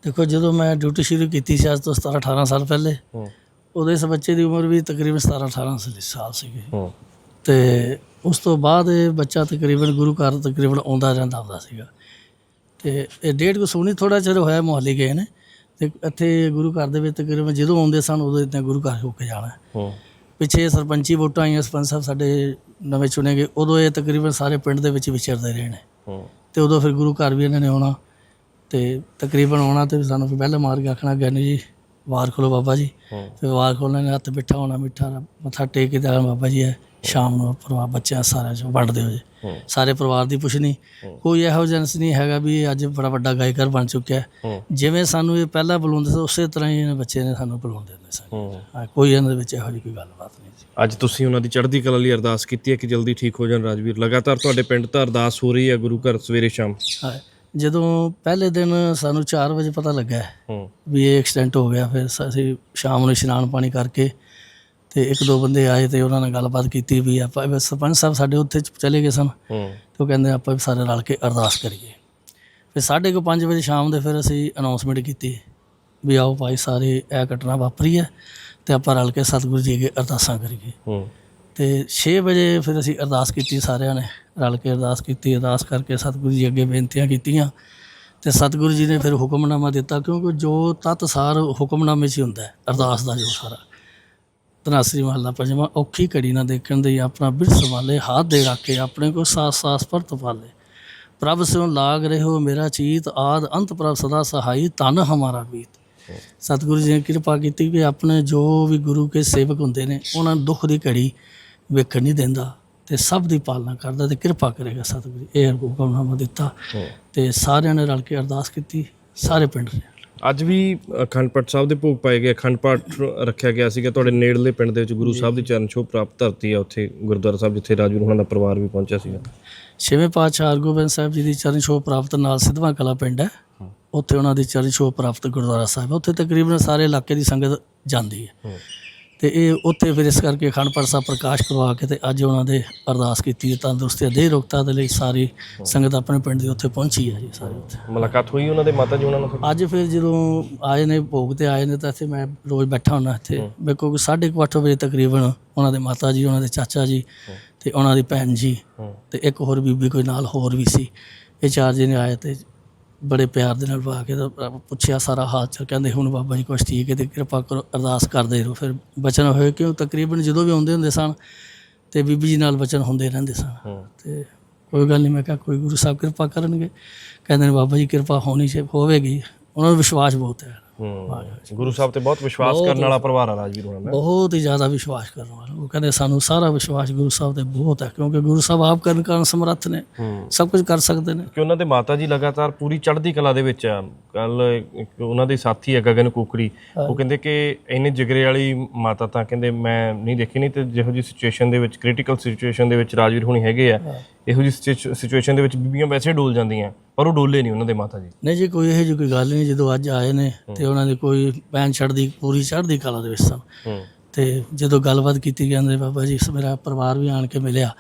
ਦੇਖੋ ਜਦੋਂ ਮੈਂ ਡਿਊਟੀ ਸ਼ੁਰੂ ਕੀਤੀ ਸੀ ਅੱਜ ਤੋਂ 17 18 ਸਾਲ ਪਹਿਲੇ ਉਦੋਂ ਇਸ ਬੱਚੇ ਦੀ ਉਮਰ ਵੀ ਤਕਰੀਬਨ 17 18 ਸਾਲ- ਸੀਗੀ। ਤੇ ਉਸ ਤੋਂ ਬਾਅਦ ਇਹ ਬੱਚਾ ਤਕਰੀਬਨ ਗੁਰੂ ਘਰ ਤਕਰੀਬਨ ਆਉਂਦਾ ਰਹਿੰਦਾ ਹੁੰਦਾ ਸੀਗਾ। ਤੇ ਇਹ ਡੇਢ ਕੁ ਸੋਣੀ ਥੋੜਾ ਚਿਰ ਹੋਇਆ ਮੁਹੱਲੇ ਗਏ ਨੇ ਤੇ ਇੱਥੇ ਗੁਰੂ ਘਰ ਦੇ ਵਿੱਚ ਤਕਰੀਬਨ ਜਦੋਂ ਆਉਂਦੇ ਸਨ ਉਦੋਂ ਇਦਾਂ ਗੁਰੂ ਘਰ ਹੋ ਕੇ ਜਾਣਾ। ਹੂੰ। ਪਿੱਛੇ ਸਰਪੰਚੀ ਵੋਟਾਂ ਆਈਆਂ ਸਰਪੰਚ ਸਾਹਿਬ ਸਾਡੇ ਨਵੇਂ ਚੁਣੇ ਗਏ ਉਦੋਂ ਇਹ ਤਕਰੀਬਨ ਸਾਰੇ ਪਿੰਡ ਦੇ ਵਿੱਚ ਵਿਚਰਦੇ ਰਹੇ ਨੇ। ਹੂੰ। ਤੇ ਉਦੋਂ ਫਿਰ ਗੁਰੂ ਘਰ ਵੀ ਇਹਨਾਂ ਨੇ ਆਉਣਾ ਤੇ ਤਕਰੀਬਨ ਆਉਣਾ ਤੇ ਸਾਨੂੰ ਫਿਰ ਬੈਲ ਮਾਰ ਕੇ ਆਖਣਾ ਗਿਆਨੀ ਜੀ ਵਾਰ ਖੋਲੋ ਬਾਬਾ ਜੀ। ਤੇ ਵਾਰ ਖੋਲਣ ਨੇ ਹੱਥ ਬਿਠਾ ਹੋਣਾ ਮਿੱਠਾ ਮੱਥਾ ਟੇਕ ਕੇ ਆਖਣਾ ਬਾਬਾ ਜੀ ਹੈ ਸ਼ਾਮ ਨੂੰ ਪਰਿਵਾਰ ਬੱਚਿਆਂ ਸਾਰਿਆਂ ਚੋਂ ਵੰਡਦੇ ਹੋ ਜੀ ਸਾਰੇ ਪਰਿਵਾਰ ਦੀ ਪੁੱਛਣੀ ਕੋਈ ਇਹੋ ਜਿਹਾ ਨਹੀਂ ਹੈਗਾ ਵੀ ਅੱਜ ਬੜਾ ਵੱਡਾ ਗਾਇਕਰ ਬਣ ਚੁੱਕਿਆ। ਜਿਵੇਂ ਸਾਨੂੰ ਇਹ ਪਹਿਲਾਂ ਬੁਲਾਉਂਦੇ ਸੀ ਉਸੇ ਤਰ੍ਹਾਂ ਹੀ ਇਹਨਾਂ ਬੱਚੇ ਨੇ ਸਾਨੂੰ ਬੁਲਾਉਂਦੇ ਹੁੰਦੇ ਸਨ ਕੋਈ ਇਹਨਾਂ ਦੇ ਵਿੱਚ ਇਹੋ ਜਿਹੀ ਕੋਈ ਗੱਲਬਾਤ ਨਹੀਂ ਸੀ। ਅੱਜ ਤੁਸੀਂ ਉਹਨਾਂ ਦੀ ਚੜ੍ਹਦੀ ਕਲਾ ਲਈ ਅਰਦਾਸ ਕੀਤੀ ਹੈ ਕਿ ਜਲਦੀ ਠੀਕ ਹੋ ਜਾਣ ਰਾਜਵੀਰ। ਲਗਾਤਾਰ ਤੁਹਾਡੇ ਪਿੰਡ ਤਾਂ ਅਰਦਾਸ ਹੋ ਰਹੀ ਹੈ ਗੁਰੂ ਘਰ ਸਵੇਰੇ ਸ਼ਾਮ। ਹਾਂ, ਜਦੋਂ ਪਹਿਲੇ ਦਿਨ ਸਾਨੂੰ 4 ਵਜੇ ਪਤਾ ਲੱਗਾ ਵੀ ਇਹ ਐਕਸੀਡੈਂਟ ਹੋ ਗਿਆ ਫਿਰ ਅਸੀਂ ਸ਼ਾਮ ਨੂੰ ਇਸ਼ਨਾਨ ਪਾਣੀ ਕਰਕੇ ਤੇ ਇੱਕ ਦੋ ਬੰਦੇ ਆਏ ਤੇ ਉਹਨਾਂ ਨਾਲ ਗੱਲਬਾਤ ਕੀਤੀ ਵੀ ਆਪਾਂ ਵੀ ਸਰਪੰਚ ਸਾਹਿਬ ਸਾਡੇ ਉੱਥੇ ਚਲੇ ਗਏ ਸਨ। ਹੂੰ। ਤੇ ਉਹ ਕਹਿੰਦੇ ਆਪਾਂ ਵੀ ਸਾਰੇ ਰਲ ਕੇ ਅਰਦਾਸ ਕਰੀਏ। ਫਿਰ ਸਾਢੇ ਕੁ ਪੰਜ ਵਜੇ ਸ਼ਾਮ ਦੇ ਫਿਰ ਅਸੀਂ ਅਨਾਉਂਸਮੈਂਟ ਕੀਤੀ ਵੀ ਆਓ ਭਾਈ ਸਾਰੇ ਇਹ ਘਟਨਾ ਵਾਪਰੀ ਹੈ ਤੇ ਆਪਾਂ ਰਲ ਕੇ ਸਤਿਗੁਰੂ ਜੀ ਅੱਗੇ ਅਰਦਾਸਾਂ ਕਰੀਏ। ਹੂੰ। ਤੇ 6 ਵਜੇ ਫਿਰ ਅਸੀਂ ਅਰਦਾਸ ਕੀਤੀ ਸਾਰਿਆਂ ਨੇ ਰਲ ਕੇ ਅਰਦਾਸ ਕੀਤੀ ਅਰਦਾਸ ਕਰਕੇ ਸਤਿਗੁਰੂ ਜੀ ਅੱਗੇ ਬੇਨਤੀਆਂ ਕੀਤੀਆਂ ਤੇ ਸਤਿਗੁਰੂ ਜੀ ਨੇ ਫਿਰ ਹੁਕਮਨਾਮਾ ਦਿੱਤਾ ਕਿਉਂਕਿ ਜੋ ਤਤ ਸਾਰ ਹੁਕਮਨਾਮੇ 'ਚ ਹੀ ਹੁੰਦਾ ਹੈ ਅਰਦਾਸ ਦਾ ਜੋ ਸਾਰਾ। ਤਨਾਸਰੀ ਮਹੱਲਾ ਪੰਜਵਾਂ ਔਖੀ ਘੜੀ ਨਾ ਦੇਖਣ ਦੇ ਆਪਣਾ ਬਿਰਸ ਸੰਭਾਲੇ ਹੱਥ ਦੇ ਰੱਖੇ ਆਪਣੇ ਕੋ ਸਾਸ ਸਾਸ ਪਰ ਤਪਾਲੇ ਪ੍ਰਭ ਸਿਉ ਲਾਗ ਰਹਿਓ ਮੇਰਾ ਚੀਤ ਆਦ ਅੰਤ ਪ੍ਰਭ ਸਦਾ ਸਹਾਈ ਤਨ ਹਮਾਰਾ ਬੀਤ ਸਤਿਗੁਰੂ ਜੀ ਨੇ ਕਿਰਪਾ ਕੀਤੀ ਕਿ ਆਪਣੇ ਜੋ ਵੀ ਗੁਰੂ ਕੇ ਸੇਵਕ ਹੁੰਦੇ ਨੇ ਉਹਨਾਂ ਨੂੰ ਦੁੱਖ ਦੀ ਘੜੀ ਵੇਖਣ ਨਹੀਂ ਦਿੰਦਾ ਤੇ ਸਭ ਦੀ ਪਾਲਣਾ ਕਰਦਾ ਤੇ ਕਿਰਪਾ ਕਰੇਗਾ ਸਤਿਗੁਰੂ ਜੀ। ਇਹ ਹੁਕਮਨਾਮਾ ਦਿੱਤਾ ਹੂੰ। ਤੇ ਸਾਰਿਆਂ ਨੇ ਰਲ ਕੇ ਅਰਦਾਸ ਕੀਤੀ ਸਾਰੇ ਪਿੰਡ ਨੇ ਅੱਜ ਵੀ ਅਖੰਡ ਪਾਠ ਸਾਹਿਬ ਦੇ ਭੋਗ ਪਾਏ ਗਏ। ਅਖੰਡ ਪਾਠ ਰੱਖਿਆ ਗਿਆ ਸੀਗਾ। ਤੁਹਾਡੇ ਨੇੜਲੇ ਪਿੰਡ ਦੇ ਵਿੱਚ ਗੁਰੂ ਸਾਹਿਬ ਦੀ ਚਰਨ ਛੋਹ ਪ੍ਰਾਪਤ ਧਰਤੀ ਆ ਉੱਥੇ ਗੁਰਦੁਆਰਾ ਸਾਹਿਬ ਜਿੱਥੇ ਰਾਜਵੀਰ ਹੁਣਾਂ ਦਾ ਪਰਿਵਾਰ ਵੀ ਪਹੁੰਚਿਆ ਸੀਗਾ। ਛੇਵੇਂ ਪਾਤਸ਼ਾਹ ਹਰਗੋਬਿੰਦ ਸਾਹਿਬ ਜੀ ਦੀ ਚਰਨ ਛੋਹ ਪ੍ਰਾਪਤ ਨਾਲ ਸਿੱਧਵਾਂ ਕਲਾ ਪਿੰਡ ਹੈ। ਉੱਥੇ ਉਹਨਾਂ ਦੀ ਚਰਨ ਛੋਹ ਪ੍ਰਾਪਤ ਗੁਰਦੁਆਰਾ ਸਾਹਿਬ। ਉੱਥੇ ਤਕਰੀਬਨ ਸਾਰੇ ਇਲਾਕੇ ਦੀ ਸੰਗਤ ਜਾਂਦੀ ਹੂੰ। ਤੇ ਇਹ ਉੱਥੇ ਫਿਰ ਇਸ ਕਰਕੇ ਅਖੰਡ ਪਾਠ ਸਾਹਿਬ ਪ੍ਰਕਾਸ਼ ਕਰਵਾ ਕੇ ਤੇ ਅੱਜ ਉਹਨਾਂ ਦੇ ਅਰਦਾਸ ਕੀਤੀ ਤੰਦਰੁਸਤੀ ਦੇ ਰੋਗਤਾ ਦੇ ਲਈ ਸਾਰੀ ਸੰਗਤ ਆਪਣੇ ਪਿੰਡ ਦੀ ਉੱਥੇ ਪਹੁੰਚੀ ਹੈ ਜੀ ਸਾਰੇ ਉੱਥੇ। ਮੁਲਾਕਾਤ ਹੋਈ ਉਹਨਾਂ ਦੇ ਮਾਤਾ ਜੀ ਉਹਨਾਂ ਨਾਲ ਅੱਜ ਫਿਰ ਜਦੋਂ ਆਏ ਨੇ ਭੋਗ ਤੇ ਆਏ ਨੇ ਤਾਂ ਇੱਥੇ ਮੈਂ ਰੋਜ਼ ਬੈਠਾ ਹੁੰਦਾ ਇੱਥੇ। ਮੇਰੇ ਕੋਲ 8:30 ਵਜੇ ਤਕਰੀਬਨ ਉਹਨਾਂ ਦੇ ਮਾਤਾ ਜੀ ਉਹਨਾਂ ਦੇ ਚਾਚਾ ਜੀ ਤੇ ਉਹਨਾਂ ਦੀ ਭੈਣ ਜੀ ਤੇ ਇੱਕ ਹੋਰ ਬੀਬੀ ਕੋਈ ਨਾਲ ਹੋਰ ਵੀ ਸੀ। ਇਹ ਚਾਰ ਜਣੇ ਆਏ ਤੇ ਬੜੇ ਪਿਆਰ ਦੇ ਨਾਲ ਬਾ ਕੇ ਤਾਂ ਪੁੱਛਿਆ ਸਾਰਾ ਹਾਲ ਚਾਲ ਕਹਿੰਦੇ ਹੁਣ ਬਾਬਾ ਜੀ ਕੁਛ ਠੀਕ ਹੈ ਤੇ ਕਿਰਪਾ ਕਰੋ ਅਰਦਾਸ ਕਰਦੇ ਰਹੋ। ਫਿਰ ਬਚਨ ਹੋਏ ਕਿਉਂ? ਤਕਰੀਬਨ ਜਦੋਂ ਵੀ ਆਉਂਦੇ ਹੁੰਦੇ ਸਨ ਤੇ ਬੀਬੀ ਜੀ ਨਾਲ ਬਚਨ ਹੁੰਦੇ ਰਹਿੰਦੇ ਸਨ। ਤੇ ਕੋਈ ਗੱਲ ਨਹੀਂ ਮੈਂ ਕਿਹਾ ਕੋਈ ਗੁਰੂ ਸਾਹਿਬ ਕਿਰਪਾ ਕਰਨਗੇ। ਕਹਿੰਦੇ ਨੇ ਬਾਬਾ ਜੀ ਕਿਰਪਾ ਹੋਣੀ ਚਾਹੀਦੀ ਹੋਵੇਗੀ। ਉਹਨਾਂ ਨੂੰ ਵਿਸ਼ਵਾਸ ਬਹੁਤ ਹੈ। ਹੂੰ। ਗੁਰੂ ਸਾਹਿਬ ਤੇ ਬਹੁਤ ਵਿਸ਼ਵਾਸ ਕਰਨ ਵਾਲਾ ਪਰਿਵਾਰ ਆ ਰਾਜਵੀਰ ਹੋਣਾ ਬਹੁਤ ਹੀ ਜ਼ਿਆਦਾ ਵਿਸ਼ਵਾਸ ਕਰਨ ਵਾਲਾ। ਉਹ ਕਹਿੰਦੇ ਸਾਨੂੰ ਸਾਰਾ ਵਿਸ਼ਵਾਸ ਗੁਰੂ ਸਾਹਿਬ ਤੇ ਬਹੁਤ ਹੈ ਕਿਉਂਕਿ ਗੁਰੂ ਸਾਹਿਬ ਆਪ ਕਰਨ ਕਰਨ ਸਮਰੱਥ ਨੇ ਸਭ ਕੁਝ ਕਰ ਸਕਦੇ ਨੇ। ਕਿ ਉਹਨਾਂ ਦੇ ਮਾਤਾ ਜੀ ਲਗਾਤਾਰ ਪੂਰੀ ਚੜ੍ਹਦੀ ਕਲਾ ਦੇ ਵਿੱਚ ਆ। ਕੱਲ ਉਹਨਾਂ ਦੇ ਸਾਥੀ ਹੈ ਗਗਨ ਕੁਕਰੀ ਉਹ ਕਹਿੰਦੇ ਕਿ ਇੰਨੇ ਜਿਗਰੇ ਵਾਲੀ ਮਾਤਾ ਤਾਂ ਕਹਿੰਦੇ ਮੈਂ ਨਹੀਂ ਦੇਖੀ ਨਹੀਂ ਤੇ ਜਿਹੋ ਜੀ ਸਿਚੁਏਸ਼ਨ ਦੇ ਵਿੱਚ ਕ੍ਰਿਟੀਕਲ ਸਿਚੁਏਸ਼ਨ ਦੇ ਵਿੱਚ ਰਾਜਵੀਰ ਹੁਣੀ ਹੈਗੇ ਆ ਇਹੋ ਜੀ ਸਿਚੁਏਸ਼ਨ ਦੇ ਵਿੱਚ ਬੀਬੀਆਂ ਵੈਸੇ ਡੋਲ ਜਾਂਦੀਆਂ ਪਰ ਉਹ ਡੋਲੇ ਨਹੀਂ ਉਹਨਾਂ ਦੇ ਮਾਤਾ ਜੀ। ਨਹੀਂ ਜੀ ਕੋਈ ਇਹੋ ਜਿਹੀ ਕੋਈ ਗੱਲ ਨਹੀਂ ਜਦੋਂ ਅੱਜ ਆਏ ਨੇ ਤੇ ਉਹਨਾਂ ਦੀ ਕੋਈ ਪੈਨ ਛੱਡਦੀ ਪੂਰੀ ਚੜ੍ਹਦੀ ਕਲਾ ਦੇ ਵਿੱਚ ਸਨ। ਤੇ ਜਦੋਂ ਗੱਲਬਾਤ ਕੀਤੀ ਕਹਿੰਦੇ ਬਾਬਾ ਜੀ ਮੇਰਾ ਪਰਿਵਾਰ ਵੀ ਆਣ ਕੇ ਮਿਲਿਆ।